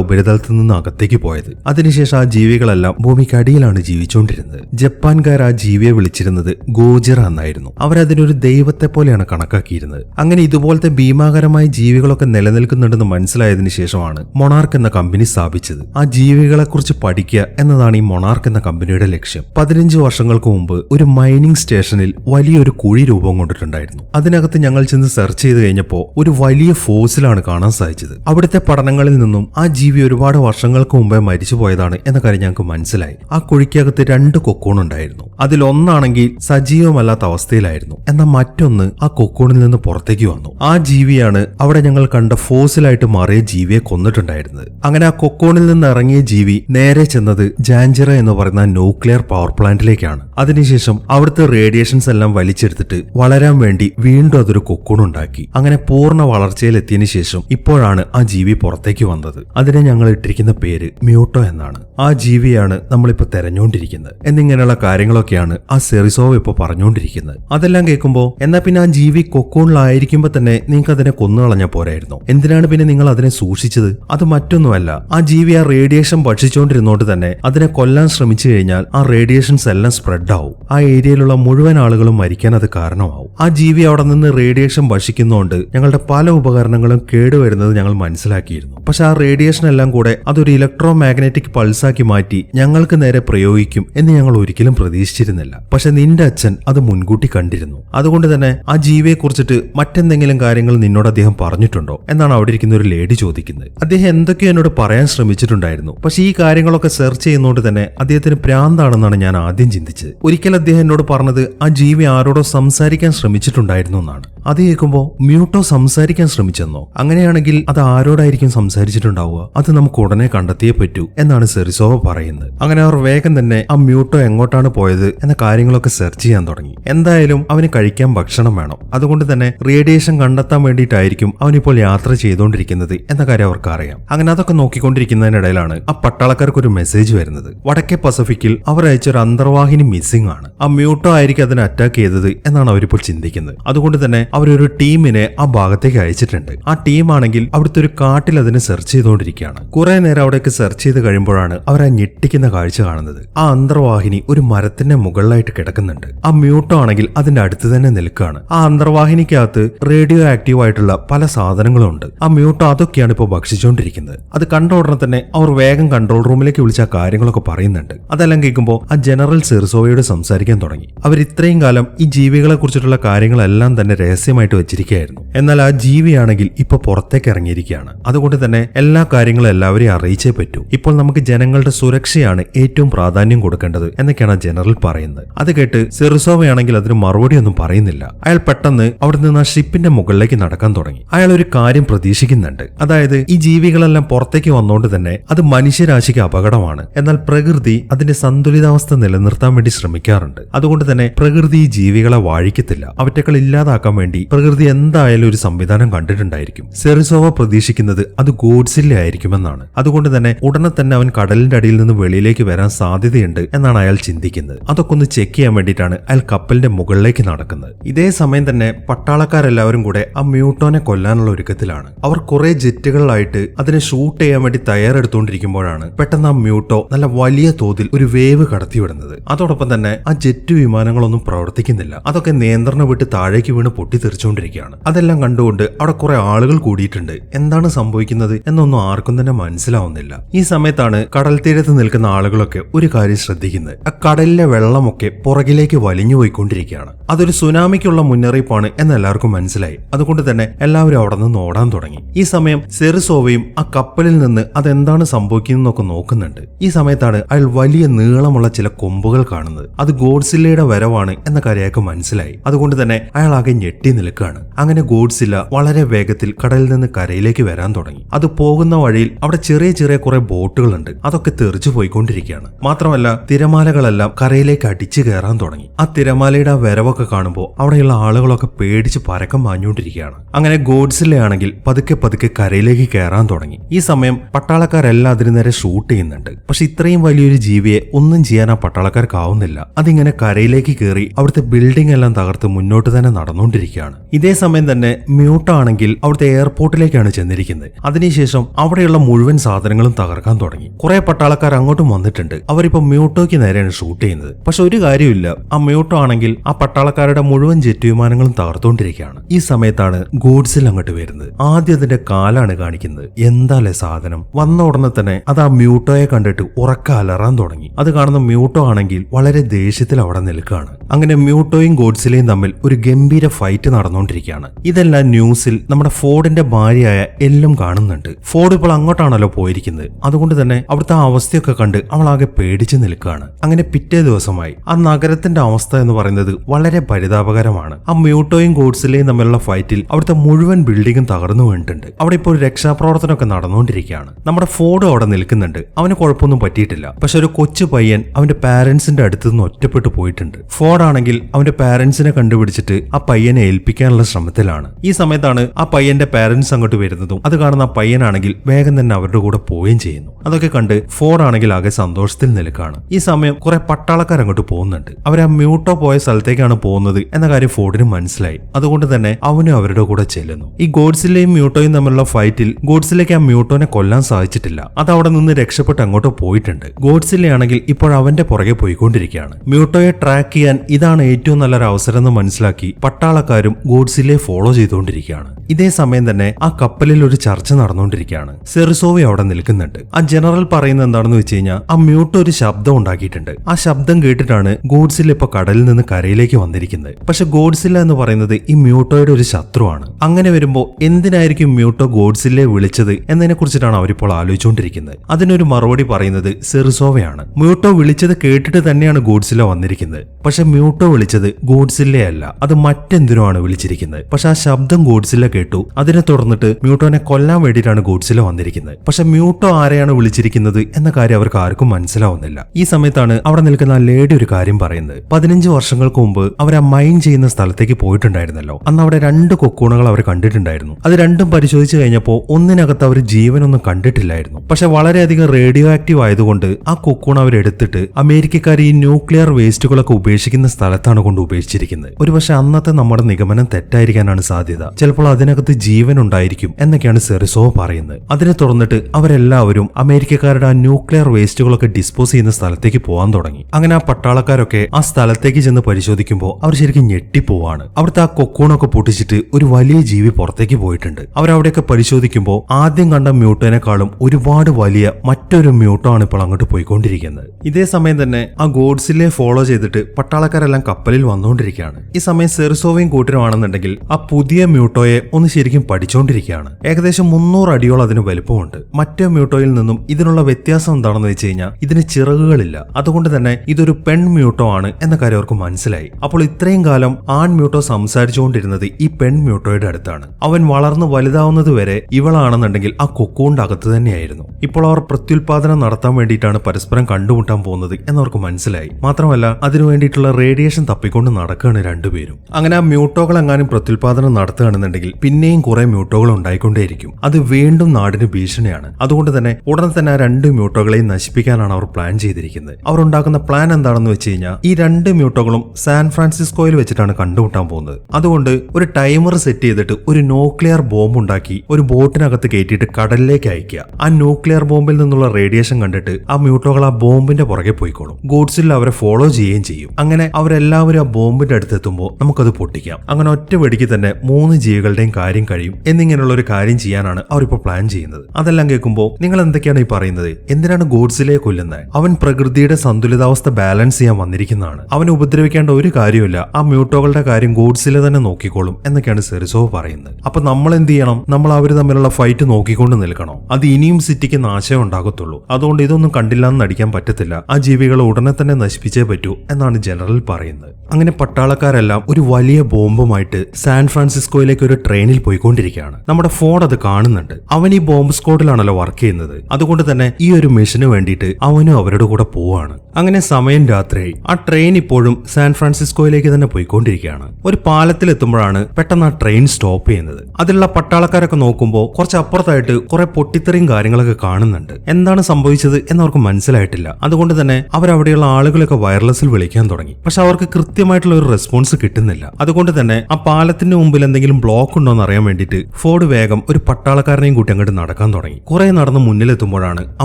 ഉപരിതലത്തിൽ നിന്ന് അകത്തേക്ക് പോയത്. അതിനുശേഷം ആ ജീവികളെല്ലാം ഭൂമിക്ക് അടിയിലാണ് ജീവിച്ചുകൊണ്ടിരുന്നത്. ജപ്പാൻകാർ ആ ജീവിയെ വിളിച്ചിരുന്നത് ഗോജിറ എന്നായിരുന്നു. അവരതിനൊരു ദൈവത്തെ പോലെയാണ് കണക്കാക്കിയിരുന്നത്. അങ്ങനെ ഇതുപോലത്തെ ഭീമാകരമായ ജീവികളൊക്കെ നിലനിൽക്കുന്നുണ്ടെന്ന് മനസ്സിലായതിനു ശേഷമാണ് മൊണാർക്ക് എന്ന കമ്പനി സ്ഥാപിച്ചത്. ആ ജീവികളെക്കുറിച്ച് പഠിക്കുക എന്നതാണ് ഈ മൊണാർക്ക് എന്ന കമ്പനിയുടെ ലക്ഷ്യം പതിനഞ്ച് വർഷങ്ങൾക്ക് മുമ്പ് ഒരു മൈനിങ് സ്റ്റേഷനിൽ വലിയൊരു കുഴി രൂപം കൊണ്ടിട്ടുണ്ടായിരുന്നു. അതിനകത്ത് ഞങ്ങൾ ചെന്ന് സെർച്ച് ചെയ്ത് കഴിഞ്ഞപ്പോൾ ഒരു വലിയ ഫോസിലാണ് കാണാൻ സാധിച്ചത്. അവിടുത്തെ പഠനങ്ങളിൽ നിന്നും ആ ജീവി ഒരുപാട് വർഷങ്ങൾക്ക് മുമ്പേ മരിച്ചു പോയതാണ് എന്ന കാര്യം ഞങ്ങൾക്ക് മനസ്സിലായി. ആ കുഴിക്കകത്ത് രണ്ട് കൊക്കൂൺ കൊക്കൂണുണ്ടായിരുന്നു അതിലൊന്നാണെങ്കിൽ സജീവമല്ലാത്ത അവസ്ഥയിലായിരുന്നു. എന്നാൽ മറ്റൊന്ന് ആ കൊക്കൂണിൽ നിന്ന് പുറത്തേക്ക് വന്നു. ആ ജീവിയാണ് അവിടെ ഞങ്ങൾ കണ്ട ഫോസിലായിട്ട് മാറിയ ജീവിയെ കൊന്നിട്ടുണ്ടായിരുന്നത്. അങ്ങനെ ആ കൊക്കോണിൽ നിന്ന് ഇറങ്ങിയ ജീവി നേരെ ചെന്നത് ജാഞ്ചിറ എന്ന് പറയുന്ന ന്യൂക്ലിയർ പവർ പ്ലാന്റിലേക്കാണ്. അതിനുശേഷം അവിടുത്തെ റേഡിയേഷൻസ് എല്ലാം വലിച്ചെടുത്തിട്ട് വളരാൻ വേണ്ടി വീണ്ടും അതൊരു കൊക്കൂണുണ്ടാക്കി അങ്ങനെ പൂർണ വളർച്ചയിലെത്തിയതിനു ശേഷം ഇപ്പോഴാണ് ആ ജീവി പുറത്തേക്ക് വന്നത്. അതിനെ ഞങ്ങൾ ഇട്ടിരിക്കുന്ന പേര് മ്യൂട്ടോ എന്നാണ്. ആ ജീവിയാണ് നമ്മളിപ്പോ തെരഞ്ഞുകൊണ്ടിരിക്കുന്നത് എന്നിങ്ങനെയുള്ള കാര്യങ്ങളൊക്കെയാണ് ആ സെറിസോവ് ഇപ്പോൾ പറഞ്ഞുകൊണ്ടിരിക്കുന്നത് അതെല്ലാം കേൾക്കുമ്പോൾ എന്നാ പിന്നെ ആ ജീവി കൊക്കൂണിലായിരിക്കുമ്പോ തന്നെ നിങ്ങൾക്ക് അതിനെ കൊന്നുകളഞ്ഞ പോരായിരുന്നു. എന്തിനാണ് പിന്നെ നിങ്ങൾ അതിനെ സൂക്ഷിച്ചത്? അത് മറ്റൊന്നുമല്ല. ആ ജീവി ആ റേഡിയേഷൻ ഭക്ഷിച്ചുകൊണ്ടിരുന്നോണ്ട് തന്നെ അതിനെ കൊല്ലാൻ ശ്രമിച്ചു കഴിഞ്ഞാൽ ആ റേഡിയേഷൻസ് എല്ലാം സ്പ്രെഡ് ആവും ആ ഏരിയയിലുള്ള മുഴുവൻ ആളുകളും മരിക്കാൻ അത് കാരണമാവും. ആ ജീവി അവിടെ നിന്ന് റേഡിയേഷൻ ഭക്ഷിക്കുന്നതുകൊണ്ട് ഞങ്ങളുടെ പല ഉപകരണങ്ങളും കേടുവരുന്നത് ഞങ്ങൾ മനസ്സിലാക്കിയിരുന്നു. പക്ഷെ ആ റേഡിയേഷൻ എല്ലാം കൂടെ അതൊരു ഇലക്ട്രോ മാഗ്നറ്റിക് പൾസാക്കി മാറ്റി ഞങ്ങൾക്ക് നേരെ പ്രയോഗിക്കും എന്ന് ഞങ്ങൾ ഒരിക്കലും പ്രതീക്ഷിച്ചിരുന്നില്ല. പക്ഷെ നിന്റെ അച്ഛൻ അത് മുൻകൂട്ടി കണ്ടിരുന്നു. അതുകൊണ്ട് തന്നെ ആ ജീവിയെ കുറിച്ചിട്ട് മറ്റെന്തെങ്കിലും കാര്യങ്ങൾ നിന്നോട് അദ്ദേഹം പറഞ്ഞിട്ടുണ്ടോ എന്നാണ് അവിടെ ഇരിക്കുന്ന ഒരു ലേഡി ചോദിക്കുന്നത്. അദ്ദേഹം എന്തൊക്കെയോ എന്നോട് പറയാൻ ശ്രമിച്ചിട്ടുണ്ടായിരുന്നു. പക്ഷെ ഈ കാര്യങ്ങളൊക്കെ സെർച്ച് ചെയ്യുന്നതുകൊണ്ട് തന്നെ അദ്ദേഹത്തിന് പ്രാന്താണെന്നാണ് ഞാൻ ആദ്യം ചിന്തിച്ചത്. ഒരിക്കൽ അദ്ദേഹം എന്നോട് പറഞ്ഞത് ആ ജീവി ആരോടോ സംസാരിക്കാൻ ശ്രമിച്ചിട്ടുണ്ടായിരുന്നു എന്നാണ്. അത് കേൾക്കുമ്പോൾ മ്യൂട്ടോ സംസാരിക്കാൻ ശ്രമിച്ചെന്നോ? അങ്ങനെയാണെങ്കിൽ അത് ആരോടായിരിക്കും സംസാരിച്ചിട്ടുണ്ടാവുക? അത് നമുക്ക് ഉടനെ കണ്ടെത്തിയേ പറ്റൂ എന്നാണ് സെറിസോവ പറയുന്നത്. അങ്ങനെ അവർ വേഗം തന്നെ ആ മ്യൂട്ടോ എങ്ങോട്ടാണ് പോയത് എന്ന കാര്യങ്ങളൊക്കെ സെർച്ച് ചെയ്യാൻ തുടങ്ങി. എന്തായാലും അവന് കഴിക്കാൻ ഭക്ഷണം വേണം. അതുകൊണ്ട് തന്നെ റേഡിയേഷൻ കണ്ടെത്താൻ വേണ്ടിയിട്ടായിരിക്കും അവനിപ്പോൾ യാത്ര ചെയ്തുകൊണ്ടിരിക്കുന്നത് എന്ന കാര്യം അവർക്ക് അറിയാം അങ്ങനെ അതൊക്കെ നോക്കിക്കൊണ്ടിരിക്കുന്നതിനിടയിലാണ് ആ പട്ടാളക്കാർക്ക് ഒരു മെസ്സേജ് വരുന്നത്. വടക്കേ പസഫിക്കിൽ അവർ അയച്ച ഒരു അന്തർവാഹിനി മിസ്സിംഗ് ആണ്. ആ മ്യൂട്ടോ ആയിരിക്കും അതിനെ അറ്റാക്ക് ചെയ്തത് എന്നാണ് അവരിപ്പോൾ ചിന്തിക്കുന്നത്. അതുകൊണ്ട് തന്നെ അവരൊരു ടീമിനെ ആ ഭാഗത്തേക്ക് അയച്ചിട്ടുണ്ട്. ആ ടീമാണെങ്കിൽ അവിടുത്തെ ഒരു കാട്ടിൽ അതിനെ സെർച്ച് ചെയ്തുകൊണ്ടിരിക്കുകയാണ്. കുറെ നേരം അവിടേക്ക് സെർച്ച് ചെയ്ത് കഴിയുമ്പോഴാണ് അവർ ആ ഞെട്ടിക്കുന്ന കാഴ്ച കാണുന്നത്. ആ അന്തർവാഹിനി ഒരു മരത്തിന്റെ മുകളിലായിട്ട് കിടക്കുന്നുണ്ട്. ആ മ്യൂട്ടോ ആണെങ്കിൽ അതിന്റെ അടുത്ത് തന്നെ നിൽക്കുകയാണ്. ആ അന്തർവാഹിനിക്കകത്ത് റേഡിയോ ആക്റ്റീവ് ആയിട്ടുള്ള പല സാധനങ്ങളും ഉണ്ട് ആ മ്യൂട്ടോ അതൊക്കെയാണ് ഇപ്പോൾ ഭക്ഷിച്ചുകൊണ്ടിരിക്കുന്നത്. അത് കണ്ട ഉടനെ തന്നെ അവർ വേഗം കൺട്രോൾ റൂമിലേക്ക് വിളിച്ച കാര്യങ്ങളൊക്കെ പറയുന്നുണ്ട്. അതെല്ലാം കേൾക്കുമ്പോൾ ആ ജനറൽ സിർസോവയോട് സംസാരിക്കാൻ തുടങ്ങി. അവർ ഇത്രയും കാലം ഈ ജീവികളെ കുറിച്ചിട്ടുള്ള കാര്യങ്ങളെല്ലാം തന്നെ രഹസ്യമായിട്ട് വെച്ചിരിക്കുകയായിരുന്നു. എന്നാൽ ആ ജീവിയാണെങ്കിൽ ഇപ്പൊ പുറത്തേക്ക് ഇറങ്ങിയിരിക്കുകയാണ്. അതുകൊണ്ട് തന്നെ എല്ലാ കാര്യങ്ങളും എല്ലാവരെയും അറിയിച്ചേ പറ്റൂ. ഇപ്പോൾ നമുക്ക് ജനങ്ങളുടെ സുരക്ഷയാണ് ഏറ്റവും പ്രാധാന്യം കൊടുക്കേണ്ടത് എന്നൊക്കെയാണ് ജനറൽ പറയുന്നത്. അത് കേട്ട് സിർസോവയാണെങ്കിൽ അതിന് മറുപടി ഒന്നും പറയുന്നില്ല. അയാൾ പെട്ടെന്ന് അവിടെ നിന്ന് ആ ഷിപ്പിന്റെ മുകളിലേക്ക് നടക്കാൻ തുടങ്ങി. അയാൾ ഒരു കാര്യം പ്രതീക്ഷിക്കുന്നുണ്ട്. അതായത് ഈ ജീവികളെല്ലാം പുറത്തേക്ക് വന്നുകൊണ്ട് തന്നെ അത് മനുഷ്യരാശിക്ക് അപകടമാണ്. എന്നാൽ പ്രകൃതി അതിന്റെ സന്തുലിതാവസ്ഥ നിലനിർത്താൻ വേണ്ടി ശ്രമിക്കാറുണ്ട്. അതുകൊണ്ട് തന്നെ പ്രകൃതി ജീവികളെ വാഴിക്കത്തില്ല. അവറ്റകൾ ഇല്ലാതാക്കാൻ വേണ്ടി പ്രകൃതി എന്തായാലും ഒരു സംവിധാനം കണ്ടിട്ടുണ്ടായിരിക്കും. സെറിസോവ പ്രതീക്ഷിക്കുന്നത് അത് ഗോഡ്സില്ല ആയിരിക്കുമെന്നാണ്. അതുകൊണ്ട് തന്നെ ഉടനെ തന്നെ അവൻ കടലിന്റെ അടിയിൽ നിന്ന് വെളിയിലേക്ക് വരാൻ സാധ്യതയുണ്ട് എന്നാണ് അയാൾ ചിന്തിക്കുന്നത്. അതൊക്കെ ഒന്ന് ചെക്ക് ചെയ്യാൻ വേണ്ടിയിട്ടാണ് അയാൾ കപ്പലിന്റെ മുകളിലേക്ക് നടക്കുന്നത്. ഇതേ സമയം തന്നെ പട്ടാളക്കാരെല്ലാവരും കൂടെ ആ മ്യൂട്ടോനെ കൊല്ലാനുള്ള ഒരുക്കത്തിലാണ്. അവർ കുറെ ജെറ്റുകളിലായിട്ട് അതിനെ ഷൂട്ട് ചെയ്യാൻ വേണ്ടി തയ്യാറെടുത്തുകൊണ്ടിരിക്കുമ്പോഴാണ് പെട്ടെന്ന് ആ മ്യൂട്ടോ നല്ല വലിയ തോതിൽ ഒരു വേവ് കടത്തിവിടുന്നത്. അതോടൊപ്പം തന്നെ ആ ജെറ്റ് വിമാനങ്ങളൊന്നും പ്രവർത്തിക്കുന്നില്ല. അതൊക്കെ നിയന്ത്രണം വിട്ട് താഴേക്ക് വീണ് പൊട്ടിത്തെറിച്ചുകൊണ്ടിരിക്കുകയാണ്. അതെല്ലാം കണ്ടുകൊണ്ട് അവിടെ കുറെ ആളുകൾ കൂടിയിട്ടുണ്ട്. എന്താണ് സംഭവിക്കുന്നത് എന്നൊന്നും ആർക്കും തന്നെ മനസ്സിലാവുന്നില്ല. ഈ സമയത്താണ് കടൽ തീരത്ത് നിൽക്കുന്ന ആളുകളൊക്കെ ഒരു കാര്യം ശ്രദ്ധിക്കുന്നത്. ആ കടലിലെ വെള്ളമൊക്കെ പുറകിലേക്ക് വലിഞ്ഞു പോയിക്കൊണ്ടിരിക്കുകയാണ്. അതൊരു സുനാമിക്കുള്ള മുന്നറിയിപ്പാണ് എന്ന് എല്ലാവർക്കും മനസ്സിലായി. അതുകൊണ്ട് തന്നെ എല്ലാവരും അവിടെ നിന്ന് ഓടാൻ തുടങ്ങി. ഈ സമയം സെറിസോവയും ആ കപ്പലിൽ നിന്ന് അതെന്താണ് സംഭവിക്കുന്നതെന്നൊക്കെ നോക്കുന്നുണ്ട്. ഈ സമയത്താണ് അയാൾ വലിയ നീള നീളമുള്ള ചില കൊമ്പുകൾ കാണുന്നത്. അത് ഗോഡ്സില്ലയുടെ വരവാണ് എന്ന കാര്യം അയാൾക്ക് മനസ്സിലായി. അതുകൊണ്ട് തന്നെ അയാൾ ആകെ ഞെട്ടി നിൽക്കുകയാണ്. അങ്ങനെ ഗോഡ്സില്ല വളരെ വേഗത്തിൽ കടലിൽ നിന്ന് കരയിലേക്ക് വരാൻ തുടങ്ങി. അത് പോകുന്ന വഴിയിൽ അവിടെ ചെറിയ ചെറിയ കുറെ ബോട്ടുകളുണ്ട്. അതൊക്കെ തെറിച്ചു പോയിക്കൊണ്ടിരിക്കുകയാണ്. മാത്രമല്ല തിരമാലകളെല്ലാം കരയിലേക്ക് അടിച്ചു കയറാൻ തുടങ്ങി. ആ തിരമാലയുടെ വരവൊക്കെ കാണുമ്പോൾ അവിടെയുള്ള ആളുകളൊക്കെ പേടിച്ച് പരക്കം മാഞ്ഞുകൊണ്ടിരിക്കുകയാണ്. അങ്ങനെ ഗോഡ്സില്ലയാണെങ്കിൽ പതുക്കെ പതുക്കെ കരയിലേക്ക് കയറാൻ തുടങ്ങി. ഈ സമയം പട്ടാളക്കാരെല്ലാം അതിന് നേരെ ഷൂട്ട് ചെയ്യുന്നുണ്ട്. പക്ഷെ ഇത്രയും വലിയൊരു ജീവിയെ ഒന്നും ചെയ്യാൻ ആ പട്ടാളക്കാർക്കാവുന്നില്ല. അതിങ്ങനെ കരയിലേക്ക് കയറി അവിടുത്തെ ബിൽഡിംഗ് എല്ലാം തകർത്ത് മുന്നോട്ട് തന്നെ നടന്നുകൊണ്ടിരിക്കുകയാണ്. ഇതേ സമയം തന്നെ മ്യൂട്ടാണെങ്കിൽ അവിടുത്തെ എയർപോർട്ടിലേക്കാണ് ചെന്നിരിക്കുന്നത്. അതിനുശേഷം അവിടെയുള്ള മുഴുവൻ സാധനങ്ങളും തകർക്കാൻ തുടങ്ങി. കുറെ പട്ടാളക്കാർ അങ്ങോട്ടും വന്നിട്ടുണ്ട്. അവരിപ്പോ മ്യൂട്ടോയ്ക്ക് നേരെയാണ് ഷൂട്ട് ചെയ്യുന്നത്. പക്ഷെ ഒരു കാര്യമില്ല ആ മ്യൂട്ടോ ആണെങ്കിൽ ആ പട്ടാളക്കാരുടെ മുഴുവൻ ജെറ്റ് വിമാനങ്ങളും തകർത്തുകൊണ്ടിരിക്കുകയാണ്. ഈ സമയത്താണ് ഗോഡ്സിൽ അങ്ങോട്ട് വരുന്നത്. ആദ്യം അതിന്റെ കാലാണ് കാണിക്കുന്നത്. എന്താലേ സാധനം? വന്ന ഉടനെ തന്നെ അത് ആ മ്യൂട്ടോയെ കണ്ടിട്ട് ഉറക്ക അലറാൻ തുടങ്ങി. അത് കാണുന്ന മ്യൂട്ടോ ആണെങ്കിൽ വളരെ ദേഷ്യത്തിൽ അവിടെ നിൽക്കുകയാണ്. അങ്ങനെ മ്യൂട്ടോയും ഗോഡ്സിലെയും തമ്മിൽ ഒരു ഗംഭീര ഫൈറ്റ് നടന്നുകൊണ്ടിരിക്കുകയാണ്. ഇതെല്ലാം ന്യൂസിൽ നമ്മുടെ ഫോർഡിന്റെ ഭാര്യയായ എല്ലാം കാണുന്നുണ്ട്. ഫോർഡ് ഇപ്പോൾ അങ്ങോട്ടാണല്ലോ പോയിരിക്കുന്നത്. അതുകൊണ്ട് തന്നെ അവിടുത്തെ അവസ്ഥയൊക്കെ കണ്ട് അവൾ ആകെ പേടിച്ച് നിൽക്കുകയാണ്. അങ്ങനെ പിറ്റേ ദിവസമായി ആ നഗരത്തിന്റെ അവസ്ഥ എന്ന് പറയുന്നത് വളരെ പരിതാപകരമാണ്. ആ മ്യൂട്ടോയും ഗോഡ്സിലെയും തമ്മിലുള്ള ഫൈറ്റിൽ അവിടുത്തെ മുഴുവൻ ബിൽഡിങ്ങും തകർന്നു വീണിട്ടുണ്ട്. അവിടെ ഇപ്പോൾ രക്ഷാപ്രവർത്തനമൊക്കെ നടന്നുകൊണ്ടിരിക്കുകയാണ്. നമ്മുടെ ഫോർഡ് അവിടെ നിൽക്കുന്നുണ്ട്. അവന് കുഴപ്പമൊന്നും പറ്റിയിട്ടില്ല. പക്ഷെ ഒരു കൊച്ചു പയ്യൻ അവന്റെ പാരന്റ്സിന്റെ അടുത്ത് നിന്ന് ഒറ്റപ്പെട്ടു പോയിട്ടുണ്ട്. ഫോർഡ് ആണെങ്കിൽ അവന്റെ പാരന്റ്സിനെ കണ്ടുപിടിച്ചിട്ട് ആ പയ്യനെ ഏൽപ്പിക്കാനുള്ള ശ്രമത്തിലാണ്. ഈ സമയത്താണ് ആ പയ്യന്റെ പാരന്റ്സ് അങ്ങോട്ട് വരുന്നതും അത് കാണുന്ന ആ പയ്യനാണെങ്കിൽ വേഗം തന്നെ അവരുടെ കൂടെ പോവുകയും ചെയ്യുന്നു. അതൊക്കെ കണ്ട് ഫോർഡ് ആണെങ്കിൽ ആകെ സന്തോഷത്തിൽ നിൽക്കുകയാണ്. ഈ സമയം കുറെ പട്ടാളക്കാർ അങ്ങോട്ട് പോകുന്നുണ്ട്. അവർ ആ മ്യൂട്ടോ പോയ സ്ഥലത്തേക്കാണ് പോകുന്നത് എന്ന കാര്യം ഫോർഡിന് മനസ്സിലായി. അതുകൊണ്ട് തന്നെ അവനും അവരുടെ കൂടെ ചെല്ലുന്നു. ഈ ഗോഡ്സിലെയും മ്യൂട്ടോയും തമ്മിലുള്ള ഫൈറ്റിൽ ഗോഡ്സിലേക്ക് ആ മ്യൂട്ടോനെ കൊല്ലാൻ സാധിച്ചിട്ടില്ല. അത് അവിടെ നിന്ന് രക്ഷപ്പെട്ട് അങ്ങോട്ട് പോയിട്ടുണ്ട്. ഗോഡ്സിലെ ആണെങ്കിൽ ഇപ്പോൾ അവന്റെ പുറകെ പോയിക്കൊണ്ടിരിക്കുകയാണ്. മ്യൂട്ടോയെ ട്രാക്ക് ചെയ്യാൻ ഇതാണ് ഏറ്റവും നല്ലൊരു അവസരം എന്ന് മനസ്സിലാക്കി പട്ടാളക്കാരും ഗോഡ്സിലെ ഫോളോ ചെയ്തുകൊണ്ടിരിക്കുകയാണ്. ഇതേ സമയം തന്നെ ആ കപ്പലിൽ ഒരു ചർച്ച നടന്നുകൊണ്ടിരിക്കുകയാണ്. സെറിസോവി അവിടെ നിൽക്കുന്നുണ്ട്. ആ ജനറൽ പറയുന്നത് എന്താണെന്ന് വെച്ച് കഴിഞ്ഞാൽ ആ മ്യൂട്ടോ ഒരു ശബ്ദം ഉണ്ടാക്കിയിട്ടുണ്ട്. ആ ശബ്ദം കേട്ടിട്ടാണ് ഗോഡ്സില്ല ഇപ്പൊ കടലിൽ നിന്ന് കരയിലേക്ക് വന്നിരിക്കുന്നത്. പക്ഷെ ഗോഡ്സില്ല എന്ന് പറയുന്നത് ഈ മ്യൂട്ടോയുടെ ഒരു ശത്രുവാണ്. അങ്ങനെ വരുമ്പോൾ എന്തിനായിരിക്കും മ്യൂട്ടോ ഗോഡ്സില്ലെ വിളിച്ചത് എന്നതിനെ കുറിച്ചിട്ടാണ് അവരിപ്പോൾ ആലോചിച്ചുകൊണ്ടിരിക്കുന്നത്. അതിനൊരു മറുപടി പറയുന്നത് സെറിസോവയാണ്. മ്യൂട്ടോ വിളിച്ചത് കേട്ടിട്ട് തന്നെയാണ് ഗോഡ്സില്ല വന്നിരിക്കുന്നത്. പക്ഷെ മ്യൂട്ടോ വിളിച്ചത് ഗോഡ്സില്ലയല്ല അത് മറ്റെന്തിനോ ആണ് വിളിച്ചിരിക്കുന്നത്. പക്ഷെ ആ ശബ്ദം ഗോഡ്സില്ല കേട്ടു. അതിനെ തുടർന്നിട്ട് മ്യൂട്ടോനെ കൊല്ലാൻ വേണ്ടിയിട്ടാണ് ഗോഡ്സില്ല വന്നിരിക്കുന്നത്. പക്ഷെ മ്യൂട്ടോ ആരെയാണ് വിളിച്ചിരിക്കുന്നത് എന്ന കാര്യം അവർക്ക് ആർക്കും മനസ്സിലാവുന്നില്ല. ഈ സമയത്താണ് അവിടെ നിൽക്കുന്ന ആ ലേഡി ഒരു കാര്യം പറയുന്നത്. പതിനഞ്ച് വർഷങ്ങൾക്ക് മുമ്പ് അവർ ആ മൈൻ ചെയ്യുന്ന സ്ഥലത്തേക്ക് പോയിട്ടുണ്ടായിരുന്നല്ലോ. അന്ന് അവിടെ രണ്ട് കൊക്കൂണുകൾ അവർ കണ്ടിട്ടുണ്ടായിരുന്നു. അത് രണ്ടും പരിശോധിച്ചു കഴിഞ്ഞപ്പോൾ ഒന്നിനകത്ത് അവർ ജീവനൊന്നും കണ്ടിട്ടില്ലായിരുന്നു. പക്ഷെ വളരെയധികം റേഡിയോ ആക്റ്റീവ് ആയതുകൊണ്ട് ആ കൊക്കൂൺ അവർ എടുത്തിട്ട് അമേരിക്കക്കാർ ഈ ന്യൂക്ലിയർ വേസ്റ്റുകളൊക്കെ ഉപേക്ഷിക്കുന്ന സ്ഥലത്താണ് കൊണ്ട് ഉപേക്ഷിച്ചിരിക്കുന്നത്. ഒരുപക്ഷെ അന്നത്തെ നമ്മുടെ നിഗമനം തെറ്റായിരിക്കാനാണ് സാധ്യത. ചിലപ്പോൾ അതിനകത്ത് ജീവൻ ഉണ്ടായിരിക്കും എന്നൊക്കെയാണ് സെറിസോ പറയുന്നത്. അതിനെ തുറന്നിട്ട് അവരെല്ലാവരും അമേരിക്കക്കാരുടെ ആ ന്യൂക്ലിയർ വേസ്റ്റുകളൊക്കെ ഡിസ്പോസ് ചെയ്യുന്ന സ്ഥലത്തേക്ക് പോകാൻ തുടങ്ങി. അങ്ങനെ ആ പട്ടാളക്കാരൊക്കെ ആ സ്ഥലത്തേക്ക് ചെന്ന് പരിശോധിക്കുമ്പോൾ അവർ ശരിക്കും ഞെട്ടിപ്പോവാണ്. അവിടുത്തെ ആ കൊക്കൂണൊക്കെ പൊട്ടിച്ചിട്ട് ഒരു വലിയ ജീവി പുറത്തേക്ക് പോയിട്ടുണ്ട്. അവരവിടെയൊക്കെ പരിശോധിക്കുമ്പോൾ ആദ്യം കണ്ട മ്യൂട്ടോനേക്കാളും ഒരുപാട് വലിയ മറ്റൊരു മ്യൂട്ടോ ആണ് ഇപ്പോൾ അങ്ങോട്ട് പോയിക്കൊണ്ടിരിക്കുന്നത്. ഇതേ സമയം തന്നെ ആ ഗോഡ്സിലെ ഫോളോ ചെയ്തിട്ട് പട്ടാളക്കാരെല്ലാം കപ്പലിൽ വന്നുകൊണ്ടിരിക്കുകയാണ്. ഈ സമയം സെറിസോവയും കൂട്ടരുമാണെന്നുണ്ടെങ്കിൽ ആ പുതിയ മ്യൂട്ടോയെ ഒന്ന് ശരിക്കും പഠിച്ചുകൊണ്ടിരിക്കുകയാണ് ഏകദേശം മുന്നൂറ് അടിയോളം അതിന് വലുപ്പമുണ്ട്. മറ്റേ മ്യൂട്ടോയിൽ നിന്നും ഇതിനുള്ള വ്യത്യാസം എന്താണെന്ന് വെച്ച് കഴിഞ്ഞാൽ ഇതിന് ചിറകുകളില്ല. അതുകൊണ്ട് തന്നെ ഇതൊരു പെൺ മ്യൂട്ടോ ആണ് എന്ന കാര്യം അവർക്ക് മനസ്സിലായി. അപ്പോൾ ഇത്രയും കാലം ആൺ മ്യൂട്ടോ സംസാരിച്ചുകൊണ്ടിരുന്നത് ഈ പെൺ മ്യൂട്ടോയുടെ അടുത്താണ്. അവൻ വളർന്നു വലുതാവുന്നത് വരെ ഇവളാണെന്നുണ്ടെങ്കിൽ ആ കൊക്കൂണ്ട് തന്നെയായിരുന്നു. ഇപ്പോൾ അവർ പ്രത്യുൽപാദനം നടത്താൻ വേണ്ടിയിട്ടാണ് പരസ്പരം കണ്ടുമുട്ടാൻ പോകുന്നത് എന്നവർക്ക് മനസ്സിലായി. മാത്രമല്ല അതിനു വേണ്ടിയിട്ടുള്ള റേഡിയേഷൻ തപ്പിക്കൊണ്ട് നടക്കുകയാണ് രണ്ടുപേരും. അങ്ങനെ ആ മ്യൂട്ടോകൾ എങ്ങാനും പ്രത്യുൽപാദനം നടത്തുകയാണെന്നുണ്ടെങ്കിൽ പിന്നെയും കുറെ മ്യൂട്ടോകൾ ഉണ്ടായിക്കൊണ്ടേയിരിക്കും. അത് വീണ്ടും നാടിന് ഭീഷണിയാണ്. അതുകൊണ്ട് തന്നെ ഉടനെ തന്നെ ആ രണ്ട് മ്യൂട്ടോകളെയും നശിപ്പിക്കാനാണ് അവർ പ്ലാൻ ചെയ്തിരിക്കുന്നത്. അവർ ഉണ്ടാക്കുന്ന പ്ലാൻ എന്താണെന്ന് വെച്ച് കഴിഞ്ഞാൽ ഈ രണ്ട് മ്യൂട്ടോകളും സാൻ ഫ്രാൻസിസ്കോയിൽ വെച്ചിട്ടാണ് കണ്ടുമുട്ടാൻ പോകുന്നത്. അതുകൊണ്ട് ഒരു ടൈമർ സെറ്റ് ചെയ്തിട്ട് ഒരു ന്യൂക്ലിയർ ബോംബ് ഉണ്ടാക്കി ഒരു ബോട്ടിനകത്ത് കയറ്റിയിട്ട് കടലിലേക്ക് അയക്കുക ആ ന്യൂക്ലിയർ ബോംബിൽ നിന്നുള്ള റേഡിയേഷൻ കണ്ടിട്ട് ആ മ്യൂട്ടോകൾ ആ ബോംബിന്റെ പുറകെ പോയിക്കോളും. ഗോഡ്സിൽ അവരെ ഫോളോ ചെയ്യുകയും ചെയ്യും. അങ്ങനെ അവരെല്ലാവരും ആ ബോംബിന്റെ അടുത്ത് എത്തുമ്പോൾ നമുക്കത് പൊട്ടിക്കാം. അങ്ങനെ ഒറ്റ വെടിക്ക് തന്നെ മൂന്ന് ജീവികളുടെയും കാര്യം കഴിയും. എന്നിങ്ങനെയുള്ള ഒരു കാര്യം ചെയ്യാനാണ് അവരിപ്പോൾ പ്ലാൻ ചെയ്യുന്നത്. അതെല്ലാം കേൾക്കുമ്പോൾ നിങ്ങൾ എന്തൊക്കെയാണ് ഈ പറയുന്നത്? എന്തിനാണ് ഗോഡ്സിലെ കൊല്ലുന്നത് അവൻ പ്രകൃതിയുടെ സന്തുലിതാവസ്ഥ ബാലൻസ് ചെയ്യാൻ വന്നിരിക്കുന്നതാണ്. അവനെ ഉപദ്രവിക്കേണ്ട ഒരു കാര്യമില്ല ആ മ്യൂട്ടോകളുടെ കാര്യം ഗോഡ്സിലെ തന്നെ നോക്കിക്കോളും എന്നൊക്കെയാണ് സെറിസോ പറയുന്നത്. അപ്പൊ നമ്മൾ എന്ത് ചെയ്യണം? നമ്മൾ അവർ തമ്മിലുള്ള ഫൈറ്റ് നോക്കിക്കൊണ്ട് നിൽക്കണം. അത് ഇനിയും സിറ്റിക്ക് നാശം ഉണ്ടാകത്തുള്ളൂ. അതുകൊണ്ട് ഇതൊന്നും കണ്ടില്ല എന്ന് നടിക്കാൻ പറ്റത്തില്ല. പറ്റത്തില്ല ആ ജീവികളെ ഉടനെ തന്നെ നശിപ്പിച്ചേ പറ്റൂ എന്നാണ് ജനറൽ പറയുന്നത്. അങ്ങനെ പട്ടാളക്കാരെല്ലാം ഒരു വലിയ ബോംബുമായിട്ട് സാൻ ഫ്രാൻസിസ്കോയിലേക്ക് ഒരു ട്രെയിനിൽ പോയിക്കൊണ്ടിരിക്കുകയാണ്. നമ്മുടെ ഫോൺ അത് കാണുന്നുണ്ട്. അവൻ ഈ ബോംബ് സ്ക്വാഡിലാണല്ലോ വർക്ക് ചെയ്യുന്നത്. അതുകൊണ്ട് തന്നെ ഈ ഒരു മിഷന് വേണ്ടിയിട്ട് അവനും അവരുടെ കൂടെ പോവാണ്. അങ്ങനെ സമയം രാത്രിയായി. ആ ട്രെയിൻ ഇപ്പോഴും സാൻ ഫ്രാൻസിസ്കോയിലേക്ക് തന്നെ പോയിക്കൊണ്ടിരിക്കുകയാണ്. ഒരു പാലത്തിൽ എത്തുമ്പോഴാണ് പെട്ടെന്ന് ആ ട്രെയിൻ സ്റ്റോപ്പ് ചെയ്യുന്നത്. അതിലുള്ള പട്ടാളക്കാരൊക്കെ നോക്കുമ്പോൾ കുറച്ച് അപ്പുറത്തായിട്ട് കുറെ പൊട്ടിത്തെറിയും കാര്യങ്ങളൊക്കെ കാണുന്നുണ്ട്. എന്താണ് സംഭവിച്ചത് എന്നവർക്ക് മനസ്സിലായിട്ടില്ല. അതുകൊണ്ട് തന്നെ അവരവിടെയുള്ള ആളുകളൊക്കെ വയർലെസ്സിൽ വിളിക്കാൻ തുടങ്ങി. പക്ഷെ അവർക്ക് കൃത്യമായിട്ടുള്ള ഒരു റെസ്പോൺസ് കിട്ടുന്നില്ല. അതുകൊണ്ട് തന്നെ ആ പാലത്തിന്റെ മുമ്പിൽ എന്തെങ്കിലും ബ്ലോക്ക് ഉണ്ടോ എന്ന് അറിയാൻ വേണ്ടിയിട്ട് ഫോർഡ് വേഗം ഒരു പട്ടാളക്കാരനെയും കൂട്ടി അങ്ങോട്ട് നടക്കാൻ തുടങ്ങി. കുറെ നടന്ന് മുന്നിലെത്തുമ്പോഴാണ് ആ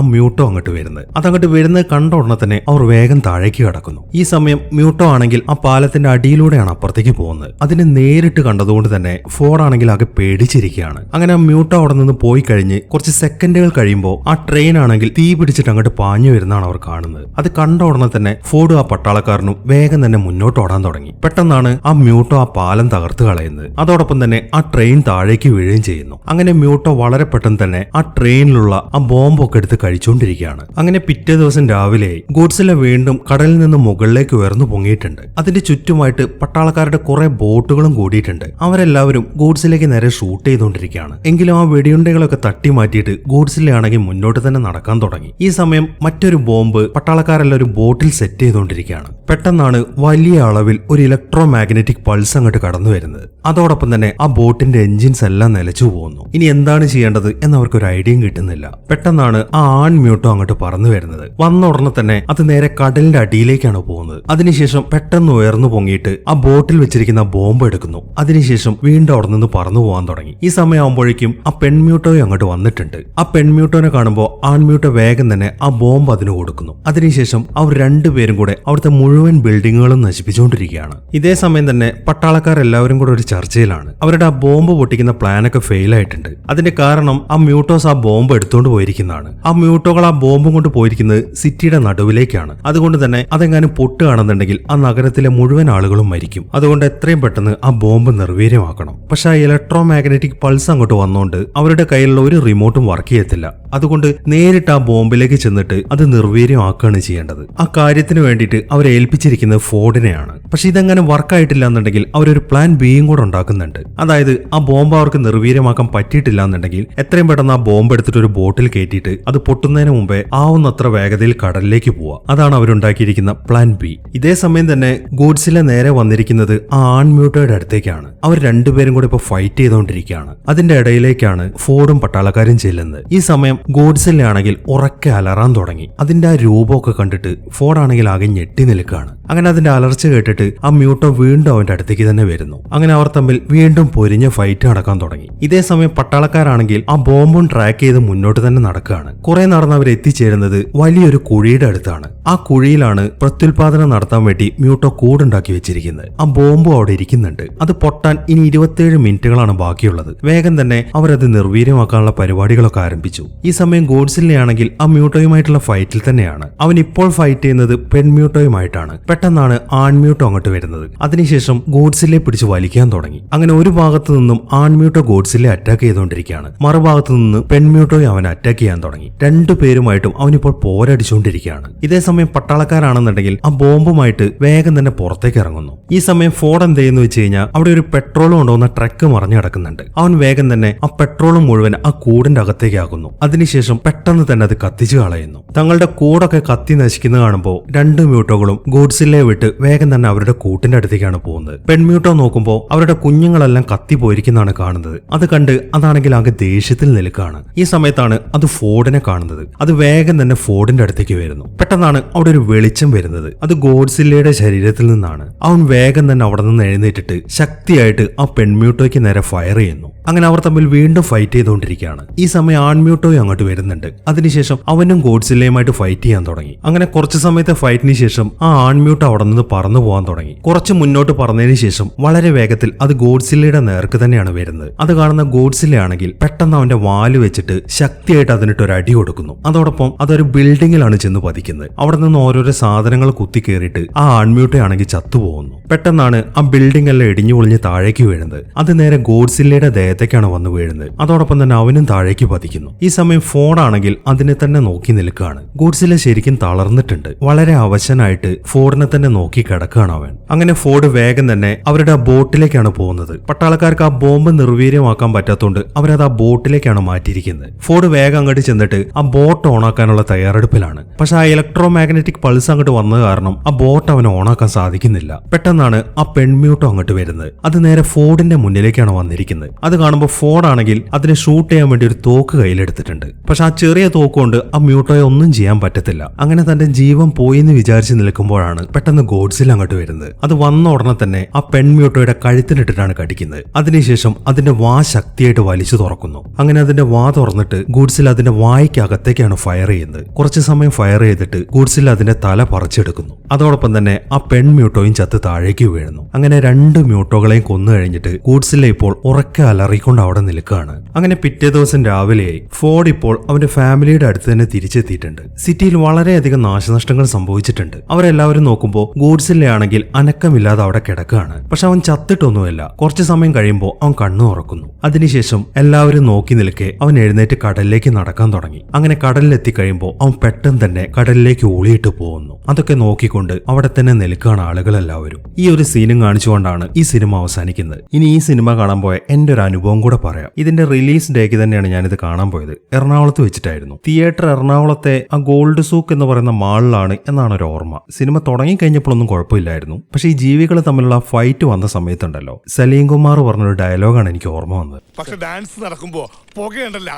മ്യൂട്ടോ അങ്ങോട്ട് വരുന്നത്. അതങ്ങോട്ട് വരുന്നത് കണ്ട ഉടനെ തന്നെ അവർ വേഗം താഴേക്ക് കടക്കുന്നു. ഈ സമയം മ്യൂട്ടോ ആണെങ്കിൽ ആ പാലത്തിന്റെ അടിയിലൂടെയാണ് അപ്പുറത്തേക്ക് പോകുന്നത്. അതിനെ നേരിട്ട് കണ്ടതുകൊണ്ട് തന്നെ ഫോർഡ് ആണെങ്കിൽ ആകെ പേടിച്ചിരിക്കുകയാണ്. അങ്ങനെ ആ മ്യൂട്ടോ അവിടെ നിന്ന് പോയി കഴിഞ്ഞ് കുറച്ച് സെക്കൻഡുകൾ കഴിയുമ്പോൾ ആ ട്രെയിൻ ആണെങ്കിൽ തീ പിടിച്ചിട്ട് അങ്ങോട്ട് പാഞ്ഞു വരുന്നതാണ് അവർ കാണുന്നത്. അത് കണ്ട ഉടനെ തന്നെ ഫോർഡ് ആ പട്ടാളക്കാരനും വേഗം തന്നെ മുന്നോട്ട് ഓടാൻ തുടങ്ങി. പെട്ടെന്നാണ് ആ മ്യൂട്ടോ ആ പാലം തകർത്ത് കളയുന്നത്. അതോടൊപ്പം തന്നെ ആ ട്രെയിൻ താഴേക്ക് വീഴുകയും ചെയ്യുന്നു. അങ്ങനെ മ്യൂട്ടോ വളരെ പെട്ടെന്ന് തന്നെ ആ ട്രെയിനിലുള്ള ആ ബോംബൊക്കെ എടുത്ത് കഴിച്ചുകൊണ്ടിരിക്കുകയാണ്. അങ്ങനെ പിറ്റേ ദിവസം രാവിലെ ഗോഡ്സില വീണ്ടും കടലിൽ നിന്ന് മുകളിലേക്ക് ഉയർന്നു പൊങ്ങിയിട്ടുണ്ട്. അതിന്റെ ചുറ്റുമായിട്ട് പട്ടാളക്കാരുടെ കുറെ ബോട്ടുകളും കൂടിയിട്ടുണ്ട്. അവരെല്ലാവരും ഗോഡ്സിലേക്ക് നേരെ ഷൂട്ട് ചെയ്തുകൊണ്ടിരിക്കുകയാണ്. എങ്കിലും ആ വെടിയുണ്ടകളൊക്കെ തട്ടി മാറ്റിയിട്ട് ഗോഡ്സിലയാണെങ്കിൽ മുന്നോട്ട് തന്നെ നടക്കാൻ തുടങ്ങി. ഈ സമയം മറ്റൊരു ബോംബ് പട്ടാളക്കാരെല്ലാം ഒരു ബോട്ടിൽ സെറ്റ് ചെയ്തുകൊണ്ടിരിക്കുകയാണ് പെട്ടെന്നാണ് വലിയ അളവിൽ ഒരു ഇലക്ട്രോ മാഗ്നറ്റിക് പൾസ് അങ്ങോട്ട് കടന്നു വരുന്നത്. അതോടൊപ്പം തന്നെ ആ ബോട്ടിന്റെ എഞ്ചിൻസ് എല്ലാം നിലച്ചു പോകുന്നു ഇനി എന്താണ് ചെയ്യേണ്ടത് എന്ന് അവർക്ക് ഒരു ഐഡിയയും കിട്ടുന്നില്ല. പെട്ടെന്നാണ് ആ ആൺ മ്യൂട്ടോ അങ്ങോട്ട് പറന്നു വരുന്നത്. വന്ന ഉടനെ തന്നെ അത് നേരെ കടലിന്റെ അടിയിലേക്കാണ് പോകുന്നത്. അതിനുശേഷം പെട്ടെന്ന് ഉയർന്നു പൊങ്ങിയിട്ട് ആ ബോട്ടിൽ വെച്ചിരിക്കുന്ന ബോംബ് എടുക്കുന്നു. അതിനുശേഷം വീണ്ടും അവിടെ നിന്ന് പറന്നു പോകാൻ തുടങ്ങി. ഈ സമയമാകുമ്പോഴേക്കും ആ പെൺമ്യൂട്ടോയും അങ്ങോട്ട് വന്നിട്ടുണ്ട്. ആ പെൺമ്യൂട്ടോനെ കാണുമ്പോൾ ആൺമ്യൂട്ടോ വേഗം തന്നെ ആ ബോംബ് അതിന് കൊടുക്കുന്നു. അതിനുശേഷം അവർ രണ്ടുപേരും കൂടെ അവിടുത്തെ മുഴുവൻ ബിൽഡിങ്ങുകളും നശിപ്പിച്ചുകൊണ്ടിരിക്കുകയാണ്. ഇതേ സമയം തന്നെ പട്ടാളക്കാർ എല്ലാവരും കൂടെ ഒരു ചർച്ചയിലാണ്. അവരുടെ ആ ബോംബ് പൊട്ടിക്കുന്ന പ്ലാനൊക്കെ ഫെയിൽ ആയിട്ടുണ്ട്. അതിന്റെ കാരണം ആ മ്യൂട്ടോസ് ആ ബോംബ് എടുത്തുകൊണ്ട് പോയിരിക്കുന്നതാണ്. ആ മ്യൂട്ടോകൾ ആ ബോംബും കൊണ്ട് പോയിരിക്കുന്നത് സിറ്റിയുടെ നടുവിലേക്കാണ്. അതുകൊണ്ട് തന്നെ അതെങ്ങാനും പൊട്ടുകയാണെന്നുണ്ടെങ്കിൽ ആ നഗരത്തിലെ മുഴുവൻ ആളുകളും മരിക്കും. അതുകൊണ്ട് എത്രയും പെട്ടെന്ന് ആ ബോംബ് നിർവീര്യമാക്കണം. പക്ഷെ ആ ഇലക്ട്രോ മാഗ്നറ്റിക് പൾസ് അങ്ങോട്ട് വന്നുകൊണ്ട് അവരുടെ കയ്യിലുള്ള ഒരു റിമോട്ടും വർക്ക് ചെയ്യത്തില്ല. അതുകൊണ്ട് നേരിട്ട് ആ ബോംബിലേക്ക് ചെന്നിട്ട് അത് നിർവീര്യമാക്കുകയാണ് ചെയ്യേണ്ടത്. ആ കാര്യത്തിന് വേണ്ടിയിട്ട് അവരെ ഏൽപ്പിച്ചിരിക്കുന്നത് ഫോർഡിനെയാണ്. പക്ഷെ ഇതെങ്ങനെ വർക്കായിട്ടില്ല എന്നുണ്ടെങ്കിൽ അവരൊരു പ്ലാൻ ബിയും കൂടെ ഉണ്ടാക്കുന്നുണ്ട്. അതായത് ആ ബോംബ് അവർക്ക് നിർവീര്യമാക്കാൻ പറ്റിയിട്ടില്ല എന്നുണ്ടെങ്കിൽ എത്രയും പെട്ടെന്ന് ആ ബോംബ് എടുത്തിട്ട് ഒരു ബോട്ടിൽ കയറ്റിയിട്ട് അത് പൊട്ടുന്നതിന് മുമ്പേ ആവുന്നത്ര വേഗതയിൽ കടലിലേക്ക് പോവുക. അതാണ് അവരുണ്ടാക്കിയിരിക്കുന്ന പ്ലാൻ ബി. ഇതേ സമയം തന്നെ ഗോഡ്സിലെ നേരെ വന്നിരിക്കുന്നത് ആ ആൺമ്യൂട്ടയുടെ അടുത്തേക്കാണ്. അവർ രണ്ടുപേരും കൂടെ ഇപ്പൊ ഫൈറ്റ് ചെയ്തുകൊണ്ടിരിക്കുകയാണ് അതിന്റെ ഇടയിലേക്കാണ് ഫോർഡും പട്ടാളക്കാരും ചെല്ലുന്നത്. ഈ സമയം ഗോഡ്സിലാണെങ്കിൽ ഉറക്കെ അലറാൻ തുടങ്ങി. അതിന്റെ ആ രൂപമൊക്കെ കണ്ടിട്ട് ഫോണാണെങ്കിൽ ആകെ ഞെട്ടി നിൽക്കുകയാണ്. അങ്ങനെ അതിന്റെ അലർച്ച കേട്ടിട്ട് ആ മ്യൂട്ടോ വീണ്ടും അവന്റെ അടുത്തേക്ക് തന്നെ വരുന്നു. അങ്ങനെ അവർ തമ്മിൽ വീണ്ടും പൊരിഞ്ഞ ഫൈറ്റ് നടക്കാൻ തുടങ്ങി. ഇതേ സമയം പട്ടാളക്കാരാണെങ്കിൽ ആ ബോംബും ട്രാക്ക് ചെയ്ത് മുന്നോട്ട് തന്നെ നടക്കുകയാണ്. കുറെ നടന്ന് അവർ എത്തിച്ചേരുന്നത് വലിയൊരു കുഴിയുടെ അടുത്താണ്. ആ കുഴിയിലാണ് പ്രത്യുൽപാദനം നടത്താൻ വേണ്ടി മ്യൂട്ടോ കൂടുണ്ടാക്കി വെച്ചിരിക്കുന്നത്. ആ ബോംബും അവിടെ ഇരിക്കുന്നുണ്ട്. അത് പൊട്ടാൻ ഇനി ഇരുപത്തിയേഴ് മിനിറ്റുകളാണ് ബാക്കിയുള്ളത്. വേഗം തന്നെ അവരത് നിർവീര്യമാക്കാനുള്ള പരിപാടികളൊക്കെ ആരംഭിച്ചു. ഈ സമയം ഗോഡ്സിലെ ആണെങ്കിൽ ആ മ്യൂട്ടോയുമായിട്ടുള്ള ഫൈറ്റിൽ തന്നെയാണ്. അവൻ ഇപ്പോൾ ഫൈറ്റ് ചെയ്യുന്നത് പെൺമ്യൂട്ടോയുമായിട്ടാണ്. പെട്ടെന്നാണ് ആൺമ്യൂട്ടോ അങ്ങോട്ട് വരുന്നത്. അതിനുശേഷം ഗോഡ്സിലെ പിടിച്ച് വലിക്കാൻ തുടങ്ങി. അങ്ങനെ ഒരു ഭാഗത്തു നിന്നും ആൺമ്യൂട്ടോ ഗോഡ്സിലെ അറ്റാക്ക് ചെയ്തുകൊണ്ടിരിക്കുകയാണ്. മറുഭാഗത്തു നിന്ന് പെൺമ്യൂട്ടോയെ അവൻ അറ്റാക്ക് ചെയ്യാൻ തുടങ്ങി. രണ്ടു പേരുമായിട്ടും അവനിപ്പോൾ പോരടിച്ചുകൊണ്ടിരിക്കുകയാണ്. ഇതേ സമയം പട്ടാളക്കാരാണെന്നുണ്ടെങ്കിൽ ആ ബോംബുമായിട്ട് വേഗം തന്നെ പുറത്തേക്ക് ഇറങ്ങുന്നു. ഈ സമയം ഫോർഡ് എന്ത് ചെയ്യുന്നു വെച്ച് കഴിഞ്ഞാൽ അവിടെ ഒരു പെട്രോൾ കൊണ്ടുവന്ന ട്രക്ക് മറിഞ്ഞു കിടക്കുന്നുണ്ട്. അവൻ വേഗം തന്നെ ആ പെട്രോളും മുഴുവൻ ആ കൂടിന്റെ അകത്തേക്ക് ആകുന്നു അതിനുശേഷം പെട്ടെന്ന് തന്നെ അത് കത്തിച്ചു കളയുന്നു. തങ്ങളുടെ കൂടൊക്കെ കത്തി നശിക്കുന്നത് കാണുമ്പോൾ രണ്ട് മ്യൂട്ടോകളും ഗൂഡ്സിലെ വിട്ട് വേഗം തന്നെ അവരുടെ കൂട്ടിന്റെ അടുത്തേക്കാണ് പോകുന്നത്. പെൺമ്യൂട്ടോ നോക്കുമ്പോൾ അവരുടെ കുഞ്ഞുങ്ങളെല്ലാം കത്തി പോയിരിക്കുന്നതാണ് കാണുന്നത്. അത് കണ്ട് അതാണെങ്കിൽ ആകെ ദേഷ്യത്തിൽ നിൽക്കുകയാണ്. ഈ സമയത്താണ് അത് ഫോർഡിനെ കാണുന്നത്. അത് വേഗം തന്നെ ഫോർഡിന്റെ അടുത്തേക്ക് വരുന്നു. പെട്ടെന്നാണ് അവിടെ ഒരു വെളിച്ചം വരുന്നത്. അത് ഗോഡ്സില്ലയുടെ ശരീരത്തിൽ നിന്നാണ്. അവൻ വേഗം തന്നെ അവിടെ നിന്ന് എഴുന്നേറ്റിട്ട് ശക്തിയായിട്ട് ആ പെൺമ്യൂട്ടോയ്ക്ക് നേരെ ഫയർ ചെയ്യുന്നു. അങ്ങനെ അവർ തമ്മിൽ വീണ്ടും ഫൈറ്റ് ചെയ്തുകൊണ്ടിരിക്കുകയാണ്. ഈ സമയം ആൺമ്യൂട്ടോയും അങ്ങോട്ട് വരുന്നുണ്ട്. അതിനുശേഷം അവനും ഗോഡ്സില്ലയുമായിട്ട് ഫൈറ്റ് ചെയ്യാൻ തുടങ്ങി. അങ്ങനെ കുറച്ച് സമയത്തെ ഫൈറ്റിന് ശേഷം ആ ആൺമ്യൂട്ട് അവിടെ നിന്ന് പറന്നു പോകാൻ തുടങ്ങി. കുറച്ച് മുന്നോട്ട് പറഞ്ഞതിന് ശേഷം വളരെ വേഗത്തിൽ അത് ഗോഡ്സില്ലയുടെ നേർക്ക് തന്നെയാണ് വരുന്നത്. അത് കാണുന്ന ഗോഡ്സില്ല ആണെങ്കിൽ പെട്ടെന്ന് അവന്റെ വാൽ വെച്ചിട്ട് ശക്തിയായിട്ട് അതിനിട്ട് ഒരു അടി കൊടുക്കുന്നു. അതോടൊപ്പം അതൊരു ബിൽഡിങ്ങിലാണ് ചെന്ന് പതിക്കുന്നത്. അവിടെ നിന്ന് ഓരോരോ സാധനങ്ങൾ കുത്തി കയറിയിട്ട് ആ ആൺമ്യൂട്ടയാണെങ്കിൽ ചത്തുപോകുന്നു പെട്ടെന്നാണ് ആ ബിൽഡിംഗ് എല്ലാം ഇടിഞ്ഞു പൊളിഞ്ഞ് താഴേക്ക് വീഴുന്നത്. അത് നേരെ ഗോഡ്സില്ലയുടെ ദേഹത്തേക്കാണ് വന്ന് വീഴുന്നത്. അതോടൊപ്പം തന്നെ അവനും താഴേക്ക് പതിക്കുന്നു. ഈ സമയം ഫോണാണെങ്കിൽ അതിനെ തന്നെ നോക്കി നിൽക്കുകയാണ്. ഗോഡ്സില്ല ശരിക്കും തളർന്നിട്ടുണ്ട്. വളരെ അവശനായിട്ട് ഫോർഡിനെ തന്നെ നോക്കി കിടക്കുകയാണ് അവൻ. അങ്ങനെ ഫോർഡ് വേഗം തന്നെ അവരുടെ ആ ബോട്ടിലേക്കാണ് പോകുന്നത്. പട്ടാളക്കാർക്ക് ആ ബോംബ് നിർവീര്യമാക്കാൻ പറ്റാത്തതുകൊണ്ട് അവരത് ആ ബോട്ടിലേക്കാണ് മാറ്റിയിരിക്കുന്നത്. ഫോർഡ് വേഗം അങ്ങോട്ട് ചെന്നിട്ട് ആ ബോട്ട് ഓണാക്കാനുള്ള തയ്യാറെടുപ്പിലാണ്. പക്ഷെ ആ ഇലക്ട്രോ മാഗ്നറ്റിക് പൾസ് അങ്ങോട്ട് വന്നത് കാരണം ആ ബോട്ട് അവന് ഓണാക്കാൻ സാധിക്കുന്നില്ല. പെട്ടെന്നാണ് ആ പെൺമ്യൂട്ടോ അങ്ങോട്ട് വരുന്നത്. അത് നേരെ ഫോർഡിന്റെ മുന്നിലേക്കാണ് വന്നിരിക്കുന്നത്. അത് കാണുമ്പോൾ ഫോർഡ് ആണെങ്കിൽ അതിനെ ഷൂട്ട് ചെയ്യാൻ വേണ്ടി ഒരു തോക്ക് കയ്യിലെടുത്തിട്ടുണ്ട്. പക്ഷെ ആ ചെറിയ തോക്ക് കൊണ്ട് ആ മ്യൂട്ടോയെ ഒന്നും ചെയ്യാൻ പറ്റത്തില്ല. അങ്ങനെ തന്റെ ജീവൻ പോയി എന്ന് വിചാരിച്ച് നിൽക്കുമ്പോഴാണ് പെട്ടെന്ന് ഗോഡ്സിൽ അങ്ങോട്ട് വരുന്നത്. അത് വന്ന ഉടനെ തന്നെ ആ പെൺമ്യൂട്ടോയുടെ കഴുത്തിലിട്ടിട്ടാണ് കടിക്കുന്നത്. അതിനുശേഷം അതിന്റെ വാ ശക്തിയായിട്ട് വലിച്ചു തുറക്കുന്നു. അങ്ങനെ അതിന്റെ വാ തുറന്നിട്ട് ഗൂഡ്സിൽ അതിന്റെ വായ്ക്കകത്തേക്കാണ് ഫയർ ചെയ്യുന്നത്. കുറച്ച് സമയം ഫയർ ചെയ്തിട്ട് ഗൂഡ്സിൽ അതിന്റെ തല പറിച്ചെടുക്കുന്നു. അതോടൊപ്പം തന്നെ ആ പെൺമ്യൂട്ടോയും ചത്ത് താഴേക്ക് വീഴുന്നു. അങ്ങനെ രണ്ട് മ്യൂട്ടോകളെയും കൊന്നു കഴിഞ്ഞിട്ട് ഗൂഡ്സിലെ ഇപ്പോൾ ഉറക്കെ അലറിക്കൊണ്ട് അവിടെ നിൽക്കുകയാണ്. അങ്ങനെ പിറ്റേ ദിവസം രാവിലെയായി. ഫോർഡ് ഇപ്പോൾ അവന്റെ ഫാമിലിയുടെ അടുത്ത് തന്നെ തിരിച്ചെത്തിയിട്ടുണ്ട്. സിറ്റിയിൽ വളരെയധികം നാശനഷ്ടങ്ങൾ സംഭവിച്ചിട്ടുണ്ട്. അവരെല്ലാവരും നോക്കുമ്പോൾ ഗൂഡ്സിലെ ആണെങ്കിൽ അനക്കമില്ലാതെ അവിടെ കിടക്കുകയാണ്. പക്ഷെ അവൻ ചത്തിട്ടൊന്നുമല്ല. കുറച്ചു സമയം കഴിയുമ്പോൾ അവൻ കണ്ണു തുറക്കുന്നു. അതിനുശേഷം എല്ലാവരും നോക്കി നിൽക്കെ അവൻ എഴുന്നേറ്റ് കടലിലേക്ക് നടക്കാൻ തുടങ്ങി. അങ്ങനെ കടലിലെത്തി കഴിയുമ്പോൾ അവൻ പെട്ടെന്ന് തന്നെ കടലിലേക്ക് ഓളിയിട്ട് പോകുന്നു. അതൊക്കെ നോക്കിക്കൊണ്ട് അവിടെ തന്നെ നിൽക്കുകയാണ് ആളുകളെല്ലാവരും. ഈ ഒരു സീനും കാണിച്ചുകൊണ്ടാണ് ഈ സിനിമ അവസാനിക്കുന്നത്. ഇനി ഈ സിനിമ കാണാൻ പോയ എന്റെ ഒരു അനുഭവം കൂടെ പറയാം. ഇതിന്റെ റിലീസ് ഡേക്ക് തന്നെയാണ് ഞാനിത് കാണാൻ പോയത്. എറണാകുളത്ത് വെച്ചിട്ടായിരുന്നു. തിയേറ്റർ എറണാകുളത്തെ ആ ഗോൾഡ് സൂക്ക് എന്ന് പറയുന്ന മാളിലാണ് എന്നാണ് ഒരു ഓർമ്മ. സിനിമ തുടങ്ങിക്കഴിഞ്ഞപ്പോഴൊന്നും കുഴപ്പമില്ലായിരുന്നു. പക്ഷേ ഈ ജീവികൾ തമ്മിലുള്ള ഫൈറ്റ് വന്ന സമയത്തുണ്ടല്ലോ. സലീം കുമാർ പറഞ്ഞൊരു ഡയലോഗാണ് എനിക്ക് ഓർമ്മ വന്നത്. പക്ഷെ ഡാൻസ് നടക്കുമ്പോ പുകയുണ്ടല്ലോ.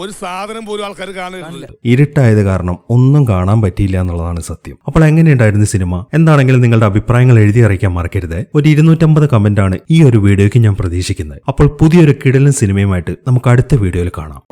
ഒരു സാധനം പോലും ആൾക്കാർ കാണരുത്. ഇരുട്ടായത് കാരണം ഒന്നും കാണാൻ പറ്റിയില്ല എന്നുള്ളതാണ് സത്യം. അപ്പോൾ എങ്ങനെയുണ്ടായിരുന്നു സിനിമ? എന്താണെങ്കിലും നിങ്ങളുടെ അഭിപ്രായങ്ങൾ എഴുതി അറിയിക്കാൻ മറക്കരുത്. ഒരു ഇരുന്നൂറ്റമ്പത് കമന്റ് ആണ് ഈ ഒരു വീഡിയോയ്ക്ക് ഞാൻ പ്രതീക്ഷിക്കുന്നത്. അപ്പോൾ പുതിയൊരു കിടലൻ സിനിമയുമായിട്ട് നമുക്ക് അടുത്ത വീഡിയോയിൽ കാണാം.